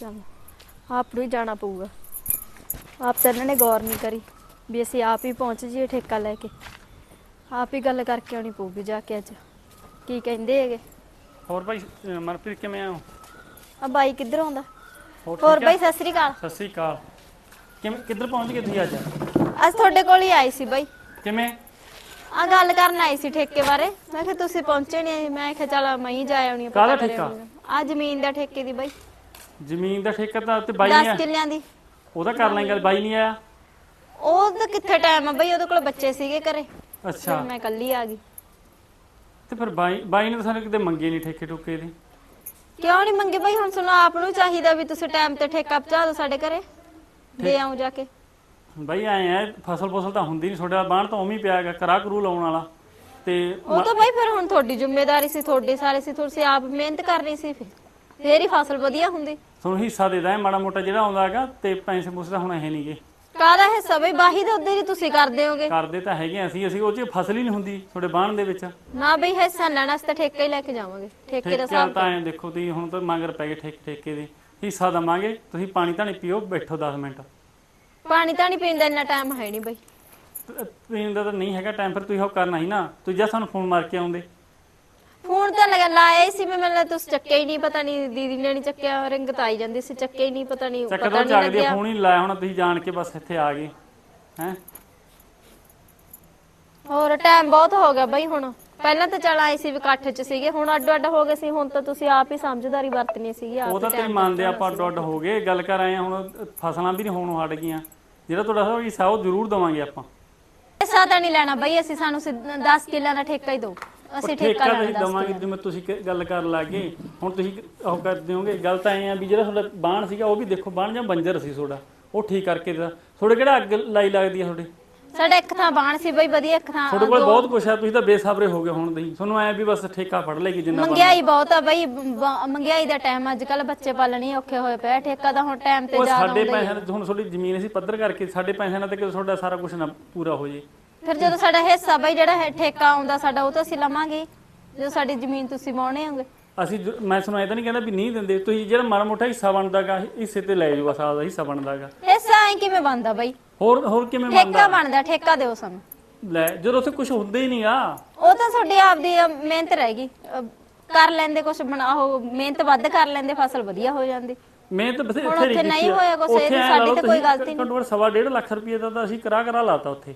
ਚਲ ਆਪ ਨੂੰ ਹੀ ਜਾਣਾ ਪਊਗਾ। ਆਪ ਤਾਂ ਇਹਨਾਂ ਨੇ ਗੌਰ ਨਹੀਂ ਕਰੀ ਵੀ ਅਸੀਂ ਆਪ ਹੀ ਪਹੁੰਚ ਜੀਏ ਠੇਕਾ ਲੈ ਕੇ। ਆਪ ਹੀ ਗੱਲ ਕਰਕੇ ਆਉਣੀ ਪਊਗੀ ਜਾ ਕੇ ਅੱਜ। ਕੀ ਕਹਿੰਦੇ ਹੈਗੇ? ਹੋਰ ਭਾਈ ਅਹ ਮਨਪ੍ਰੀਤ ਕਿਵੇਂ ਆ ਆ ਬਾਈ ਕਿੱਧਰ ਆਉਂਦਾ? ਹੋਰ ਆ? ਬਾਈ ਸਤਿ ਸ੍ਰੀ ਅਕਾਲ। ਸਤਿ ਸ੍ਰੀ ਅਕਾਲ। ਕਿਵੇਂ ਕਿੱਧਰ ਪਹੁੰਚ ਗਏ ਤੁਸੀਂ ਅੱਜ? ਅੱਜ ਤੁਹਾਡੇ ਕੋਲ ਹੀ ਆਈ ਸੀ ਬਾਈ। ਕਿਵੇਂ? ਆ ਗੱਲ ਕਰਨ ਆਈ ਸੀ ਠੇਕੇ ਬਾਰੇ। ਮੈਂ ਕਿਹਾ ਤੁਸੀਂ ਪਹੁੰਚੇ ਨਹੀਂ ਮੈਂ ਕਿਹਾ ਚਲ ਮੈਂ ਹੀ ਜਾ ਆਉਣੀ ਕਾਹਦਾ ਠੇਕਾ? ਆ ਜ਼ਮੀਨ ਦਾ ਠੇਕੇ ਦੀ ਬਾਈ। ਜ਼ਮੀਨ ਦਾ ਠੇਕਾ ਤਾਂ ਤੇ ਬਾਈ ਨਹੀਂ 10 ਆ। ਕਿੱਲਿਆਂ ਦੀ। ਉਹਦਾ ਕਰ ਲਾਂਗੇ ਗੱਲ ਬਾਈ ਨਹੀਂ ਆਇਆ। ਉਹ ਤਾਂ ਕਿੱਥੇ ਟਾਈਮ ਆ ਬਈ? ਉਹਦੇ ਕੋਲ ਬੱਚੇ ਸੀਗੇ ਘਰੇ। ਅੱਛਾ। ਮੈਂ ਇਕੱਲੀ ਆ ਗਈ। ਤੇ ਫਿਰ ਬਾਈ ਬਾਈ ਨੇ ਤਾਂ ਸਾਨੂੰ ਕਿਤੇ ਮੰਗੇ ਨਹੀਂ ਠੇਕੇ ਠੁਕੇ ਦੀ। ਕਿਉਂ ਨਹੀਂ ਮੰਗੇ ਬਈ? ਹੁਣ ਸੁਣੋ ਆਪ ਨੂੰ ਚਾਹੀਦਾ ਵੀ ਤੁਸੀਂ ਟਾਈਮ ਤੇ ਠੇਕਾ ਪਹੁੰਚਾ ਦਿਓ ਸਾਡੇ ਘਰੇ। ਦੇ ਆਉਂ ਜਾ ਕੇ। ਬਾਈ ਆਏ ਆ ਫਸਲ ਫਸਲ ਤਾਂ ਹੁੰਦੀ ਨਹੀਂ ਤੁਹਾਡੇ ਬਾਣ ਤਾਂ ਉਵੇਂ ਹੀ ਪਿਆ ਹੈਗਾ ਕਰਾ ਕਰੂ ਲਾਉਣ ਵਾਲਾ। ਤੇ ਉਹ ਤਾਂ ਬਈ ਫਿਰ ਹੁਣ ਤੁਹਾਡੀ ਜ਼ਿੰਮੇਵਾਰੀ ਸੀ ਤੁਹਾਡੇ ਸਾਰੇ ਸੀ ਤੁਸੀਂ ਆਪ ਮਿਹਨਤ ਕਰਨੀ ਸੀ ਫਿਰ। ਫੇਰ ਹੀ ਫਸਲ ਵਧੀਆ ਹੁੰਦੀ। ਤੁਹਾਨੂੰ ਹਿੱਸਾ ਦੇ ਦਾਂ ਮਾੜਾ ਮੋਟਾ ਜਿਹੜਾ ਆਉਂਦਾ ਹੈਗਾ ਤੇ ਪੈਸੇ ਪੂਸੇ ਤਾਂ ਹੁਣ ਇਹ ਨਹੀਂਗੇ ਕਾਹਦਾ ਹਿੱਸਾ ਬਈ ਬਾਹੀ ਦੇ ਉੱਧਰ ਹੀ ਤੁਸੀਂ ਕਰਦੇ ਹੋਗੇ? ਕਰਦੇ ਤਾਂ ਹੈਗੇ ਆ ਅਸੀਂ ਅਸੀਂ ਉਹ ਚ ਫਸਲ ਹੀ ਨਹੀਂ ਹੁੰਦੀ ਤੁਹਾਡੇ ਬਾਣ ਦੇ ਵਿੱਚ। ਨਾ ਬਈ ਹਿੱਸਾ ਲੈਣਾ ਅਸੀਂ ਤਾਂ ਠੇਕਾ ਹੀ ਲੈ ਕੇ ਜਾਵਾਂਗੇ। ਠੇਕੇ ਦਾ ਠੇਕੇ ਹਿਸਾਬ ਤਾਂ ਐਂ ਦੇਖੋ ਤੁਸੀਂ ਹੁਣ ਤਾਂ ਮੰਗਰ ਪੈ ਗਏ ਠੇਕੇ ਠੇਕੇ ਦੇ। ਹਿੱਸਾ ਦਵਾਂਗੇ ਤੁਸੀਂ ਪਾਣੀ ਤਾਂ ਨਹੀਂ ਪੀਓ ਬੈਠੋ 10 ਮਿੰਟ। ਪਾਣੀ ਤਾਂ ਨਹੀਂ ਪੀਣ ਦਾ ਇੰਨਾ ਟਾਈਮ ਹੈ ਨਹੀਂ ਬਈ। ਪੀਣ ਦਾ ਤਾਂ ਨਹੀਂ ਹੈਗਾ ਟਾਈਮ ਫਿਰ ਤੁਸੀਂ ਉਹ ਕਰਨਾ ਸੀ ਨਾ। ਤੁਸੀਂ ਜਾਂ ਸਾਨੂੰ ਫੋਨ ਮਾਰ ਕੇ ਆਉਂਦੇ। ਫੋਨ ਤਾਂ ਲਗਾ ਲਾਇਆ ਹੀ ਸੀ ਮੈਂ ਮੈਨੂੰ ਤੁਸੀਂ ਚੱਕਿਆ ਹੀ ਨਹੀਂ ਪਤਾ ਨਹੀਂ ਦੀਦੀ ਨੇ ਨਹੀਂ ਚੱਕਿਆ ਰਿੰਗ ਤਾਂ ਆਈ ਜਾਂਦੀ ਸੀ ਚੱਕਿਆ ਹੀ ਨਹੀਂ ਪਤਾ ਨਹੀਂ ਚੱਕਰ ਪਤਾ ਤਾਂ ਨਹੀਂ ਜਾਗਦੀ ਲੱਗਿਆ। ਫੋਨ ਹੀ ਨੀ ਲਾਇਆ ਹੁਣ ਤੁਸੀਂ ਜਾਣ ਕੇ ਬਸ ਇੱਥੇ ਆ ਗਏ ਹੈ? ਹੋਰ ਟਾਈਮ ਬਹੁਤ ਹੋ ਗਿਆ ਬਈ ਹੁਣ। ਪਹਿਲਾਂ ਤਾਂ ਚਲ ਆਏ ਸੀ ਵੀ ਇਕੱਠ 'ਚ ਸੀਗੇ ਹੁਣ ਅੱਡ ਅੱਡ ਹੋ ਗਏ ਸੀ ਹੁਣ ਤਾਂ ਤੁਸੀਂ ਆਪ ਹੀ ਸਮਝਦਾਰੀ ਵਰਤਣੀ ਸੀਗੀ ਆਪ ਉਹ ਤਾਂ time ਮੰਨਦੇ ਆਪਾਂ ਅੱਡ ਅੱਡ ਹੋ ਗਏ ਗੱਲ ਕਰ ਆਏ ਹਾਂ, ਹੁਣ ਫਸਲਾਂ ਵੀ ਨਹੀਂ ਹੋਣੋਂ ਹਟ ਗਈਆਂ। ਜਿਹੜਾ ਤੁਹਾਡਾ ਹਿੱਸਾ ਉਹ ਜ਼ਰੂਰ ਦਵਾਂਗੇ ਆਪਾਂ। ਹਿੱਸਾ ਤਾਂ ਨਹੀਂ ਲੈਣਾ ਬਈ ਅਸੀਂ ਸਾਨੂੰ 10 ਕਿੱਲਿਆਂ ਦਾ ਠੇਕਾ ਹੀ ਦਿਓ। ਅਸੀਂ ਠੇਕਾ ਤੁਸੀਂ 10 ਦਵਾਂਗੇ ਜਿਵੇਂ ਤੁਸੀਂ ਕ- ਗੱਲ ਕਰਨ ਲੱਗੇ ਹੁਣ ਤੁਸੀਂ ਉਹ ਕਰ ਦਿਓਗੇ ਗੱਲ ਤਾਂ ਐ ਆ ਵੀ ਜਿਹੜਾ ਤੁਹਾਡਾ ਬਾਣ ਸੀਗਾ ਉਹ ਵੀ ਦੇਖੋ ਬਾਣ ਜਾਂ ਬੰਜਰ ਸੀ ਤੁਹਾਡਾ ਉਹ ਠੀਕ ਕਰਕੇ ਦਾ ਤੁਹਾਡੇ ਕਿਹੜਾ ਅੱਗ ਲਾਈ ਲੱਗਦੀ ਆ ਤੁਹਾਡੇ ਸਾਡਾ ਇੱਕ ਥਾਂ ਬਾਣ ਸੀ ਬਈ ਵਧੀਆ ਇੱਕ ਥਾਂ ਤੁਹਾਡੇ ਕੋਲ ਬਹੁਤ ਕੁਛ ਆ ਤੁਸੀਂ ਤਾਂ ਬੇਸਬਰੇ ਹੋ ਗਏ ਹੁਣ ਦੀ ਤੁਹਾਨੂੰ ਐ ਵੀ ਬਸ ਠੇਕਾ ਫੜ ਲੇਗੀ ਜਿੰਨਾ ਬਣਦਾ। ਮੰਗਿਆਈ ਬਹੁਤ ਆ ਬਈ ਬ- ਮਹਿੰਗਾਈ ਦਾ ਟਾਈਮ ਅੱਜ ਕੱਲ ਬੱਚੇ ਪਾਲਣੇ ਔਖੇ ਹੋਏ ਪਏ ਆ, ਠੇਕਾ ਤਾਂ ਹੁਣ ਟਾਈਮ ਤੇ ਉਹ ਜ਼ਿਆਦਾ ਸਾਡੇ। ਪੈਸਿਆਂ ਨਾਲ ਹੁਣ ਤੁਹਾਡੀ ਜ਼ਮੀਨ ਅਸੀਂ ਪੱਧਰ ਕਰਕੇ ਸਾਡੇ ਪੈਸਿਆਂ ਨਾਲ ਤੇ ਕਿ ਤੁਹਾਡਾ ਸਾਰਾ ਕੁਝ ਨਾ ਪੂਰਾ ਹੋ ਜੇ ਫਿਰ ਜਦੋਂ ਸਾਡਾ ਹਿੱਸਾ ਬਈ ਜਿਹੜਾ ਹੈ ਠੇਕਾ ਆਉਂਦਾ ਸਾਡਾ ਉਹ ਤਾਂ ਅਸੀਂ ਲਵਾਂਗੇ। ਜਦੋਂ ਸਾਡੀ ਜ਼ਮੀਨ ਤੁਸੀਂ ਵਾਹੁਣੇ ਹੋਗੇ। ਅਸੀਂ ਜ- ਮੈਂ ਤੁਹਾਨੂੰ ਤਾਂ ਨਹੀਂ ਕਹਿੰਦਾ ਵੀ ਨਹੀਂ ਦਿੰਦੇ। ਤੁਸੀਂ ਜਿਹੜਾ ਮਾੜਾ ਮੋਟਾ ਹਿੱਸਾ ਬਣਦਾਗਾ ਹਿੱਸੇ ਤੇ ਲੈ ਜਾਓ ਸਾਦਾ ਹਿੱਸਾ ਬਣਦਾਗਾ। ਹਿੱਸਾ ਐ ਕਿਵੇਂ ਬਣਦਾ ਬਈ? ਹੋਰ ਹੋਰ ਕਿਵੇਂ ਬਣਦਾ ਠੇਕਾ ਬਣਦਾ? ਠੇਕਾ ਦਿਓ ਸਾਨੂੰ। ਲੈ ਜਦੋਂ ਉੱਥੇ ਕੁਝ ਹੁੰਦਾ ਹੀ ਨਹੀਂਗਾ। ਉਹ ਤਾਂ ਤੁਹਾਡੀ ਆਪਦੀ ਅ, ਮਿਹਨਤ ਰਹੇਗੀ ਅ, ਕਰ ਲੈਂਦੇ ਕੁਝ ਬਣਾ ਉਹ ਮਿਹਨਤ ਵੱਧ ਕਰ ਲੈਂਦੇ ਫਸਲ ਵਧੀਆ ਹੋ ਜਾਂਦੀ। ਮਿਹਨਤ ਬਥੇ ਹੁਣ ਉੱਥੇ ਨਹੀਂ ਹੋਇਆ ਕੁਛ, ਇਹ ਤਾਂ ਸਾਡੀ ਤਾਂ ਕੋਈ ਗਲਤੀ ਨਹੀਂ। ਘੱਟ ਸਵਾ ਡੇਢ ਲੱਖ ਰੁਪਏ ਦਾ ਤਾਂ ਅਸੀਂ ਕਰਾ ਕਰਾ ਲਾਤਾ ਉੱਥੇ।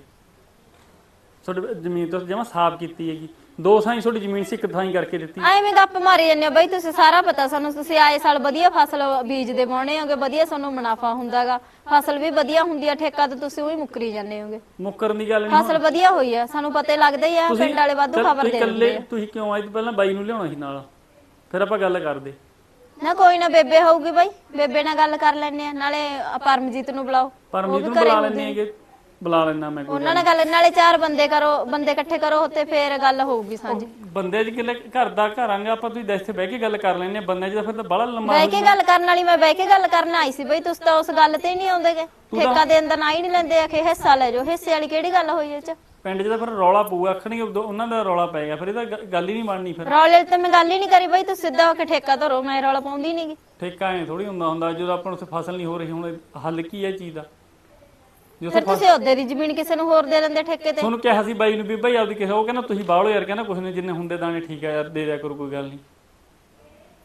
ਤੁਹਾਡੀ ਜ਼ਮੀਨ ਤੋਂ ਜਮਾ ਸਾਫ਼ ਕੀਤੀ ਹੈਗੀ। ਦੋ ਸਾਈ ਤੁਹਾਡੀ ਜ਼ਮੀਨ ਸੀ ਇੱਕ ਥਾਈ ਕਰਕੇ ਦਿੱਤੀ। ਐਵੇਂ ਗੱਪ ਮਾਰੀ ਜਾਂਦੇ ਹੋ ਬਈ ਤੁਸੀਂ ਸਾਰਾ ਪਤਾ ਸਾਨੂੰ ਤੁਸੀਂ ਆਏ ਸਾਲ ਵਧੀਆ ਫਸਲ ਬੀਜਦੇ ਪਾਉਣੇ ਹੋਗੇ ਵਧੀਆ ਸਾਨੂੰ ਮੁਨਾਫਾ ਹੁੰਦਾਗਾ। ਫਸਲ ਵੀ ਵਧੀਆ ਹੁੰਦੀ ਆ ਠੇਕਾ ਤਾਂ ਤੁਸੀਂ ਉਹੀ ਮੁੱਕਰੀ ਜਾਂਦੇ ਹੋਗੇ। ਮੁੱਕਰਨ ਦੀ ਗੱਲ ਨਹੀਂ ਫਸਲ ਵਧੀਆ ਹੋਈ ਆ ਸਾਨੂੰ ਪਤਾ ਹੀ ਲੱਗਦਾ ਹੀ ਆ ਪਿੰਡ ਵਾਲੇ ਵਾਧੂ ਖਬਰ ਦੇ ਦਿੰਦੇ ਇਕੱਲੇ ਆ। ਤੁਸੀਂ ਕਿਉਂ ਆਏ? ਤੋਂ ਪਹਿਲਾਂ ਬਾਈ ਨੂੰ ਲਿਆਉਣਾ ਸੀ ਨਾਲ। ਫਿਰ ਆਪਾਂ ਗੱਲ ਕਰਦੇ। ਨਾ ਕੋਈ ਨਾ ਬੇਬੇ ਹੋਊਗੀ ਬਈ ਬੇਬੇ ਨਾਲ ਗੱਲ ਕਰ ਲੈਣੇ ਆ ਨਾਲੇ ਪਰਮਜੀਤ ਨੂੰ ਬੁਲਾਓ। ਪਰਮਜੀਤ ਨੂੰ ਬੁਲਾ ਲੈਣੇ ਹੈਗੇ। ਬੁਲਾ ਲੈਣਾ ਮੈਂ ਕੋਈ ਉਹਨਾਂ ਨਾਲ ਗੱਲ। ਨਾਲੇ ਚਾਰ ਬੰਦੇ ਕਰੋ ਬੰਦੇ ਇਕੱਠੇ ਕਰੋ ਤੇ ਫੇਰ ਗੱਲ ਹੋਊਗੀ ਸਾਂਝੀ। ਬੰਦੇ ਜੀ ਕਿਲੇ ਘਰ ਦਾ ਘਰ ਆਂਗਾ ਆਪਾਂ ਤੁਸੀਂ ਦੱਸ ਤੇ ਬਹਿ ਕੇ ਗੱਲ ਕਰ ਲੈਣੇ ਬੰਦੇ ਜੀ ਫਿਰ ਤਾਂ ਬੜਾ ਲੰਮਾ ਬਹਿ ਕੇ ਗੱਲ ਕਰਨ ਵਾਲੀ ਮੈਂ ਬਹਿ ਕੇ ਗੱਲ ਕਰਨ ਆਈ ਸੀ ਬਈ ਤੁਸੀਂ ਤਾਂ ਉਸ ਗੱਲ ਤੇ ਹੀ ਨਹੀਂ ਆਉਂਦੇਗੇ ਠੇਕਾ ਦੇ ਅੰਦਰ ਨਾ ਹੀ ਨਹੀਂ ਲੈਂਦੇ ਆਖੇ ਹਿੱਸਾ ਲੈ ਜਾਓ ਹਿੱਸੇ ਵਾਲੀ ਕਿਹੜੀ ਗੱਲ ਹੋਈ ਇਹ ਚ? ਪਿੰਡ 'ਚ ਤਾਂ ਫਿਰ ਰੌਲਾ ਪਊਗਾ ਆਖਣਗੇ ਉਦੋਂ ਉਹਨਾਂ ਦਾ ਰੌਲਾ ਪਏਗਾ ਫਿਰ ਇਹ ਤਾਂ ਗ- ਗੱਲ ਹੀ ਨਹੀਂ ਬਣਨੀ ਫਿਰ। ਰੌਲੇ ਤੇ ਮੈਂ ਗੱਲ ਹੀ ਨਹੀਂ ਕਰੀ ਬਈ ਤੁਸੀਂ ਸਿੱਧਾ ਹੋ ਕੇ ਠੇਕਾ ਧਰੋ ਮੈਂ ਰੌਲਾ ਪਾਉਂਦੀ ਨਹੀਂਗੀ ਠੇਕਾ ਐ ਥੋੜੀ ਹੁੰਦਾ ਹੁੰਦਾ ਜਦੋਂ ਆਪਾਂ ਨੂੰ ਉੱਥੇ ਫਸਲ ਨਹੀਂ ਹੋ ਰਹੀ ਹੁਣ ਹੱਲ ਕੀ ਹੈ ਚੀਜ਼ ਦਾ? ਜੋ ਫਿਰ ਤੁਸੀਂ ਉਹਦੇ ਦੀ ਜ਼ਮੀਨ ਕਿਸੇ ਨੂੰ ਹੋਰ ਦੇ ਦਿੰਦੇ ਠੇਕੇ ਤੇ? ਤੁਹਾਨੂੰ ਕਿਹਾ ਸੀ ਬਾਈ ਨੂੰ ਵੀ ਭਾਈ ਆਪਦੀ ਕਿਸੇ ਉਹ ਕਹਿੰਦਾ ਤੁਸੀਂ ਬਾਹਲੋ ਯਾਰ ਕਹਿੰਦਾ ਕੁਛ ਨਹੀਂ ਜਿੰਨੇ ਹੁੰਦੇ ਦਾਣੇ ਠੀਕ ਆ ਯਾਰ ਦੇ ਦਿਆ ਕਰੋ ਕੋਈ ਗੱਲ ਨਹੀਂ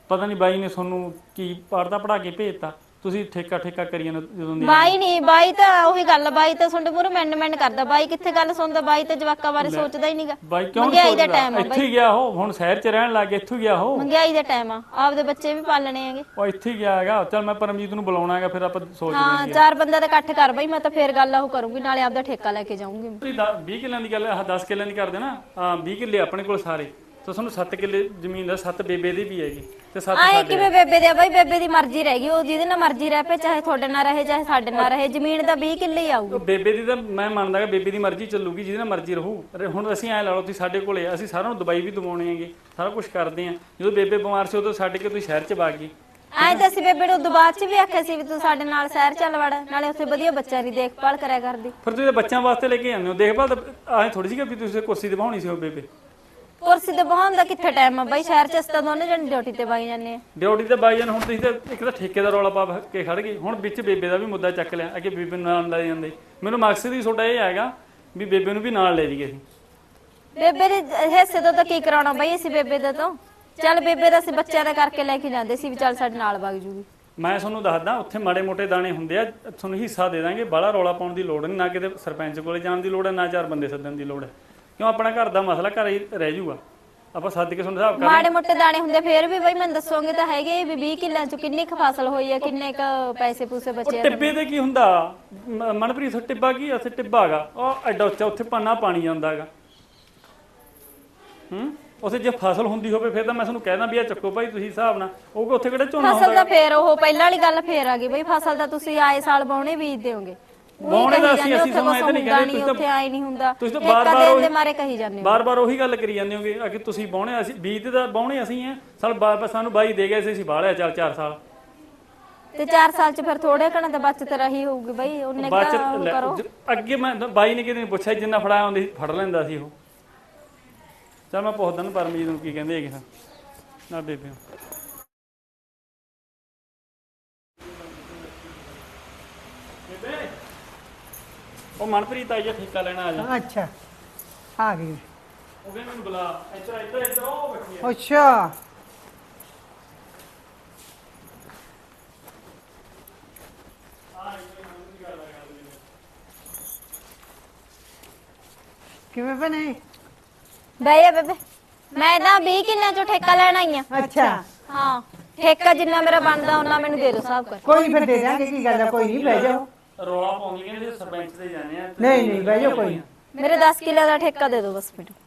ਪਤਾ ਨਹੀਂ ਬਾਈ ਨੇ ਤੁਹਾਨੂੰ ਕੀ ਪੜਦਾ ਪੜਾ ਕੇ ਭੇਜਤਾ। ਤੁਸੀਂ ਠੇਕਾ ਠੇਕਾ ਕਰੀ ਜਾਂਦੇ ਜਦੋਂ ਦੀ ਬਾਈ ਨਹੀਂ ਬਾਈ ਤਾਂ ਉਹੀ ਗੱਲ ਬਾਈ ਤਾਂ ਤੁਹਾਡੇ ਮੂਹਰੇ ਮੈਂਡ ਮੈਂਡ ਕਰਦਾ ਬਾਈ ਕਿੱਥੇ ਗੱਲ ਸੁਣਦਾ ਬਾਈ ਤਾਂ ਜਵਾਕਾਂ ਬਾਰੇ ਸੋਚਦਾ ਹੀ ਨਹੀਂਗਾ ਬਾਈ ਕਿਉਂ ਨਹੀਂ ਮਹਿੰਗਾਈ ਦਾ ਸੋਚਦਾ? ਟਾਈਮ ਆ ਇੱਥੇ ਹੀ ਗਿਆ ਉਹ ਹੁਣ ਸ਼ਹਿਰ 'ਚ ਰਹਿਣ ਲੱਗ ਗਿਆ ਇੱਥੇ ਹੀ ਗਿਆ ਉਹ। ਮਹਿੰਗਾਈ ਦਾ ਟਾਈਮ ਆ ਆਪਦੇ ਬੱਚੇ ਵੀ ਪਾਲਣੇ ਹੈਗੇ। ਉਹ ਇੱਥੇ ਹੀ ਗਿਆ ਹੈਗਾ ਚਲ ਮੈਂ ਪਰਮਜੀਤ ਨੂੰ ਬੁਲਾਉਣਾ ਹੈਗਾ ਫਿਰ ਆਪਾਂ ਸੋਚਦੇ ਹਾਂ ਚਾਰ ਬੰਦਾ ਤਾਂ ਇਕੱਠ ਕਰ ਬਈ ਮੈਂ ਤਾਂ ਫੇਰ ਗੱਲ ਉਹ ਕਰੂੰਗੀ ਨਾਲੇ ਆਪਦਾ ਠੇਕਾ ਲੈ ਕੇ ਜਾਊਂਗੀ ਤੁਸੀਂ 20 ਕਿੱਲਿਆਂ ਦੀ ਗੱਲ ਆਹ 10 ਕਿੱਲਿਆਂ ਦੀ ਕਰਦੇ ਨਾ ਆ 20 ਕਿੱਲੇ ਆਪਣੇ ਕੋਲ ਸਾਰੇ। ਤਾਂ ਤੁਹਾਨੂੰ 7 ਕਿੱਲੇ ਜ਼ਮੀਨ ਦਾ 7 ਬੇਬੇ ਦੀ ਵੀ ਹੈਗੀ ਤੇ 7 ਆਏ ਕਿਵੇਂ ਬੇਬੇ ਦੇ ਆ ਬਈ? ਬੇਬੇ ਦੀ ਮਰਜ਼ੀ ਰਹੇਗੀ ਉਹ ਜਿਹਦੇ ਨਾਲ ਮਰਜ਼ੀ ਰਹਿ ਪਏ ਚਾਹੇ ਤੁਹਾਡੇ ਨਾਲ ਰਹੇ ਚਾਹੇ ਸਾਡੇ ਨਾਲ ਰਹੇ ਜ਼ਮੀਨ ਤਾਂ 20 ਕਿੱਲੇ ਹੀ ਆਊਗੀ। ਬੇਬੇ ਦੀ ਤਾਂ ਮੈਂ ਮੰਨਦਾ ਕਿ ਬੇਬੇ ਦੀ ਮਰਜ਼ੀ ਚੱਲੂਗੀ ਜਿਹਦੇ ਨਾਲ ਮਰਜ਼ੀ ਰਹੂ। ਅਰੇ ਹੁਣ ਅਸੀਂ ਐ ਲਾ ਲਓ ਤੁਸੀਂ ਸਾਡੇ ਕੋਲੇ ਆ, ਅਸੀਂ ਸਾਰਿਆਂ ਨੂੰ ਦਵਾਈ ਵੀ ਦਵਾਉਣੇ ਹੈਗੇ ਸਾਰਾ ਕੁਝ ਕਰਦੇ ਆ ਜਦੋਂ ਬੇਬੇ ਬਿਮਾਰ ਸੀ ਉਦੋਂ ਛੱਡ ਕੇ ਤੁਸੀਂ ਸ਼ਹਿਰ 'ਚ ਵਗ ਗਏ ਐਂ ਤਾਂ ਅਸੀਂ ਬੇਬੇ ਨੂੰ ਦੁਬਾਰ ਚ ਵੀ ਆਖਿਆ ਸੀ ਵੀ ਤੂੰ ਸਾਡੇ ਨਾਲ ਸ਼ਹਿਰ ਚੱਲ ਵੜ ਨਾਲੇ ਉੱਥੇ ਵਧੀਆ ਬੱਚਿਆਂ ਦੀ ਦੇਖਭਾਲ ਕਰਿਆ ਕਰਦੀ। ਫਿਰ ਤੁਸੀਂ ਤਾਂ ਬੱਚਿਆਂ ਵਾਸਤੇ ਲੈ ਕੇ ਜਾਂਦੇ ਹੋ। ਦੇਖਭਾਲ ਤਾਂ ਐ ਥੋੜੀ ਸੀ ਕਿ ਵੀ ਤੁਸੀਂ ਕੁਰਸੀ ਬਹਾਉਣੀ ਸੀ ਉਹ ਬੇਬੇ। ਕੁਰਸੀ ਤੇ ਬਹਾਉਣ ਦਾ ਕਿੱਥੇ ਟਾਈਮ ਆ? ਬਾਈ ਸ਼ਹਿਰ ਚ ਅਸਤਾ ਦੋਨੇ ਜਣ ਡਿਊਟੀ ਤੇ ਵਗ ਜਾਂਦੇ ਆ। ਡਿਊਟੀ ਤੇ ਬਾਈ ਜਾਨ ਹੁਣ ਤੁਸੀਂ ਤਾਂ ਇੱਕ ਤਾਂ ਠੇਕੇ ਦਾ ਰੌਲਾ ਪਾ ਕੇ ਖੜ ਗਏ ਹੁਣ ਵਿੱਚ ਬੇਬੇ ਦਾ ਵੀ ਮੁੱਦਾ ਚੱਕ ਲਿਆ। ਅੱਗੇ ਬੇਬੇ ਨੂੰ ਨਾਲ ਲੈ ਜਾਂਦੇ। ਮੈਨੂੰ ਮਕਸਦ ਹੀ ਤੁਹਾਡਾ ਇਹ ਹੈਗਾ ਵੀ ਬੇਬੇ ਨੂੰ ਵੀ ਨਾਲ ਲੈ ਜਾਈਏ ਅਸੀਂ। ਬੇਬੇ ਦੇ ਹਿੱਸੇ ਤੋਂ ਤਾਂ ਕੀ ਕਰਾਉਣਾ ਬਾਈ ਅਸੀਂ ਬੇਬੇ ਦਾ ਤੋਂ? ਚੱਲ ਬੇਬੇ ਦਾ ਅਸੀਂ ਬੱਚਿਆਂ ਦਾ ਕਰਕੇ ਲੈ ਕੇ ਜਾਂਦੇ ਸੀ ਵੀ ਚੱਲ ਸਾਡੇ ਨਾਲ ਵਗ ਜੂਗੀ। ਮੈਂ ਤੁਹਾਨੂੰ ਦੱਸਦਾ ਉੱਥੇ ਮਾੜੇ ਮੋਟੇ ਦਾਣੇ ਹੁੰਦੇ ਆ। ਤੁਹਾਨੂੰ ਹਿੱਸਾ ਦੇ ਦਾਂਗੇ। ਬਾਹਲਾ ਰੌਲਾ ਪਾਉਣ ਦੀ ਲੋੜ ਨਹੀਂ। ਨਾ ਕਿਤੇ ਸਰਪੰਚ ਕੋਲੇ ਜਾਣ ਦੀ ਲੋੜ ਹੈ ਨਾ ਚਾਰ ਬੰਦੇ ਸੱਦਣ ਦੀ ਲੋੜ ਹੈ। ਕਿਉਂ ਆਪਣਾ ਘਰ ਦਾ ਮਸਲਾ ਘਰ ਹੀ ਰਹਿ ਜਾਊਗਾ? ਆਪਾਂ ਸੱਦ ਕੇ ਤੁਹਾਨੂੰ ਹਿਸਾਬ ਕਰ ਮਾੜੇ ਮੋਟੇ ਦਾਣੇ ਹੁੰਦੇ ਫੇਰ ਵੀ ਬਾਈ ਮੈਨੂੰ ਦੱਸੋਗੇ ਤਾਂ ਹੈਗੇ ਵੀ 20 ਕਿੱਲਿਆਂ ਚ ਕਿੰਨੀ ਕੁ ਫਸਲ ਹੋਈ ਆ ਕਿੰਨੇ ਕ ਪੈਸੇ ਪੂਸੇ ਬਚੇ ਆ ਟਿੱਬੇ ਤੇ ਕੀ ਹੁੰਦਾ? ਮ- ਮਨਪ੍ਰੀਤ ਉੱਥੇ ਟਿੱਬਾ ਕੀ ਆ? ਉੱਥੇ ਟਿੱਬਾ ਹੈਗਾ। ਉਹ ਐਡਾ ਉੱਚਾ ਉੱਥੇ ਪਾਣਾ ਪਾਣੀ ਜਾਂਦਾ ਹੈਗਾ। ਹੂੰ? ਉੱਥੇ ਜੇ ਫਸਲ ਹੁੰਦੀ ਹੋਵੇ ਫਿਰ ਤਾਂ ਮੈਂ ਤੁਹਾਨੂੰ ਕਹਿਦਾ ਵੀ ਆ ਚੱਕੋ ਭਾਈ ਤੁਸੀਂ ਹਿਸਾਬ ਨਾਲ। ਉਹ ਕਿ ਉੱਥੇ ਕਿਹੜਾ ਝੋਨਾ ਫਸਲ ਦਾ ਫੇਰ ਉਹ ਪਹਿਲਾਂ ਵਾਲੀ ਗੱਲ ਫੇਰ ਆ ਗਈ ਬਈ ਫਸਲ ਦਾ ਤੁਸੀਂ ਆਏ ਸਾਲ ਬਾਉਣੇ ਬੀਜ ਦਿਓਗੇ ਬਾਉਣੇ ਦਾ ਅਸੀਂ- ਅਸੀਂ ਸਮਾਂ ਇਹ ਤਾਂ ਨਹੀਂ ਕਹਿੰਦੇ, ਤੁਸੀਂ ਉੱਥੇ ਆਏ ਨਹੀਂ ਹੁੰਦਾ। ਤੁਸੀਂ ਤਾਂ ਬਾਰ-ਬਾਰ ਦੇਣ ਉਹੀ- ਦੇ ਮਾਰੇ ਕਹੀ ਜਾਂਦੇ ਹੋ। ਬਾਰ-ਬਾਰ ਉਹੀ ਗੱਲ ਕਰੀ ਜਾਂਦੇ ਹੋਗੇ ਅਗੇ ਤੁਸੀਂ ਬਾਉਣੇ ਅਸੀਂ ਬੀਜ ਦਾ ਬਾਉਣੇ ਅਸੀਂ ਆ ਸਾਲ ਬਾਬਾ ਸਾਨੂੰ ਬਾਈ ਦੇ ਗਏ ਸੀ ਅਸੀਂ ਬਾਹਲਿਆ ਚੱਲ 4 ਸਾਲ। ਤੇ 4 ਸਾਲ ਚ ਫਿਰ ਥੋੜੇ ਘਣਾ ਤਾਂ ਬਚਤ ਰਹੀ ਹੋਊਗੀ ਬਈ ਉਹਨੇ ਕਾ ਲੈ- ਕਰੋ। ਅੱਗੇ ਮੈਂ ਤਾਂ ਬਾਈ ਨੇ ਕਿਤੇ ਪੁੱਛਿਆ ਜਿੰਨਾ ਫੜਾਇਆ ਹੁੰਦੀ ਫੜ ਲੈਂਦਾ ਸੀ ਉਹ। ਚਲ ਮੈਂ ਪੁੱਛਦਾ ਨਾ ਪਰਮਜੀਤ ਨੂੰ ਕੀ ਕਹਿੰਦੇ ਹੈਗੇ ਨੂੰ। ਬੇਬੇ ਉਹ ਮਨਪ੍ਰੀਤ ਆਈ ਆ ਠੇਕਾ ਲੈਣਾ ਆ ਜਾ। ਅੱਛਾ ਆ ਗਈ। ਉਹ ਕਹਿੰਦਾ ਮੈਨੂੰ ਬੁਲਾ ਇੱਧਰ ਇੱਧਰ ਇੱਧਰ ਉਹ ਬੈਠੀ ਆ। ਅੱਛਾ। ਕਿਵੇਂ ਬਣੇ? ਬਈ ਬੇਬੇ। ਮੈਂ ਤਾਂ 20 ਕਿੱਲਿਆਂ ਚੋਂ ਠੇਕਾ ਲੈਣ ਆਈ ਆ। ਅੱਛਾ। ਹਾਂ ਠੇਕਾ ਜਿੰਨਾ ਮੇਰਾ ਬਣਦਾ ਉਹਨਾਂ ਮੈਨੂੰ ਦੇ ਦਿਓ ਹਿਸਾਬ ਕਰ। ਕੋਈ ਫਿਰ ਦੇ ਦਾਂਗੇ ਕੀ ਗੱਲ ਆ ਕੋਈ ਨਹੀਂ ਬਹਿ ਜਾਓ। ਰੌਲਾ ਪਾਉਂਦੀ ਕਹਿੰਦੇ ਸੀ ਸਰਪੰਚ ਤੇ ਜਾਣੇ ਆ ਨਹੀਂ ਨਹੀਂ ਬਹਿ ਜਾਓ ਕੋਈ। ਨੀ। ਮੇਰੇ 10 ਕਿੱਲਿਆਂ ਦਾ ਠੇਕਾ ਦੇ ਦਿਓ ਬਸ ਮੈਨੂੰ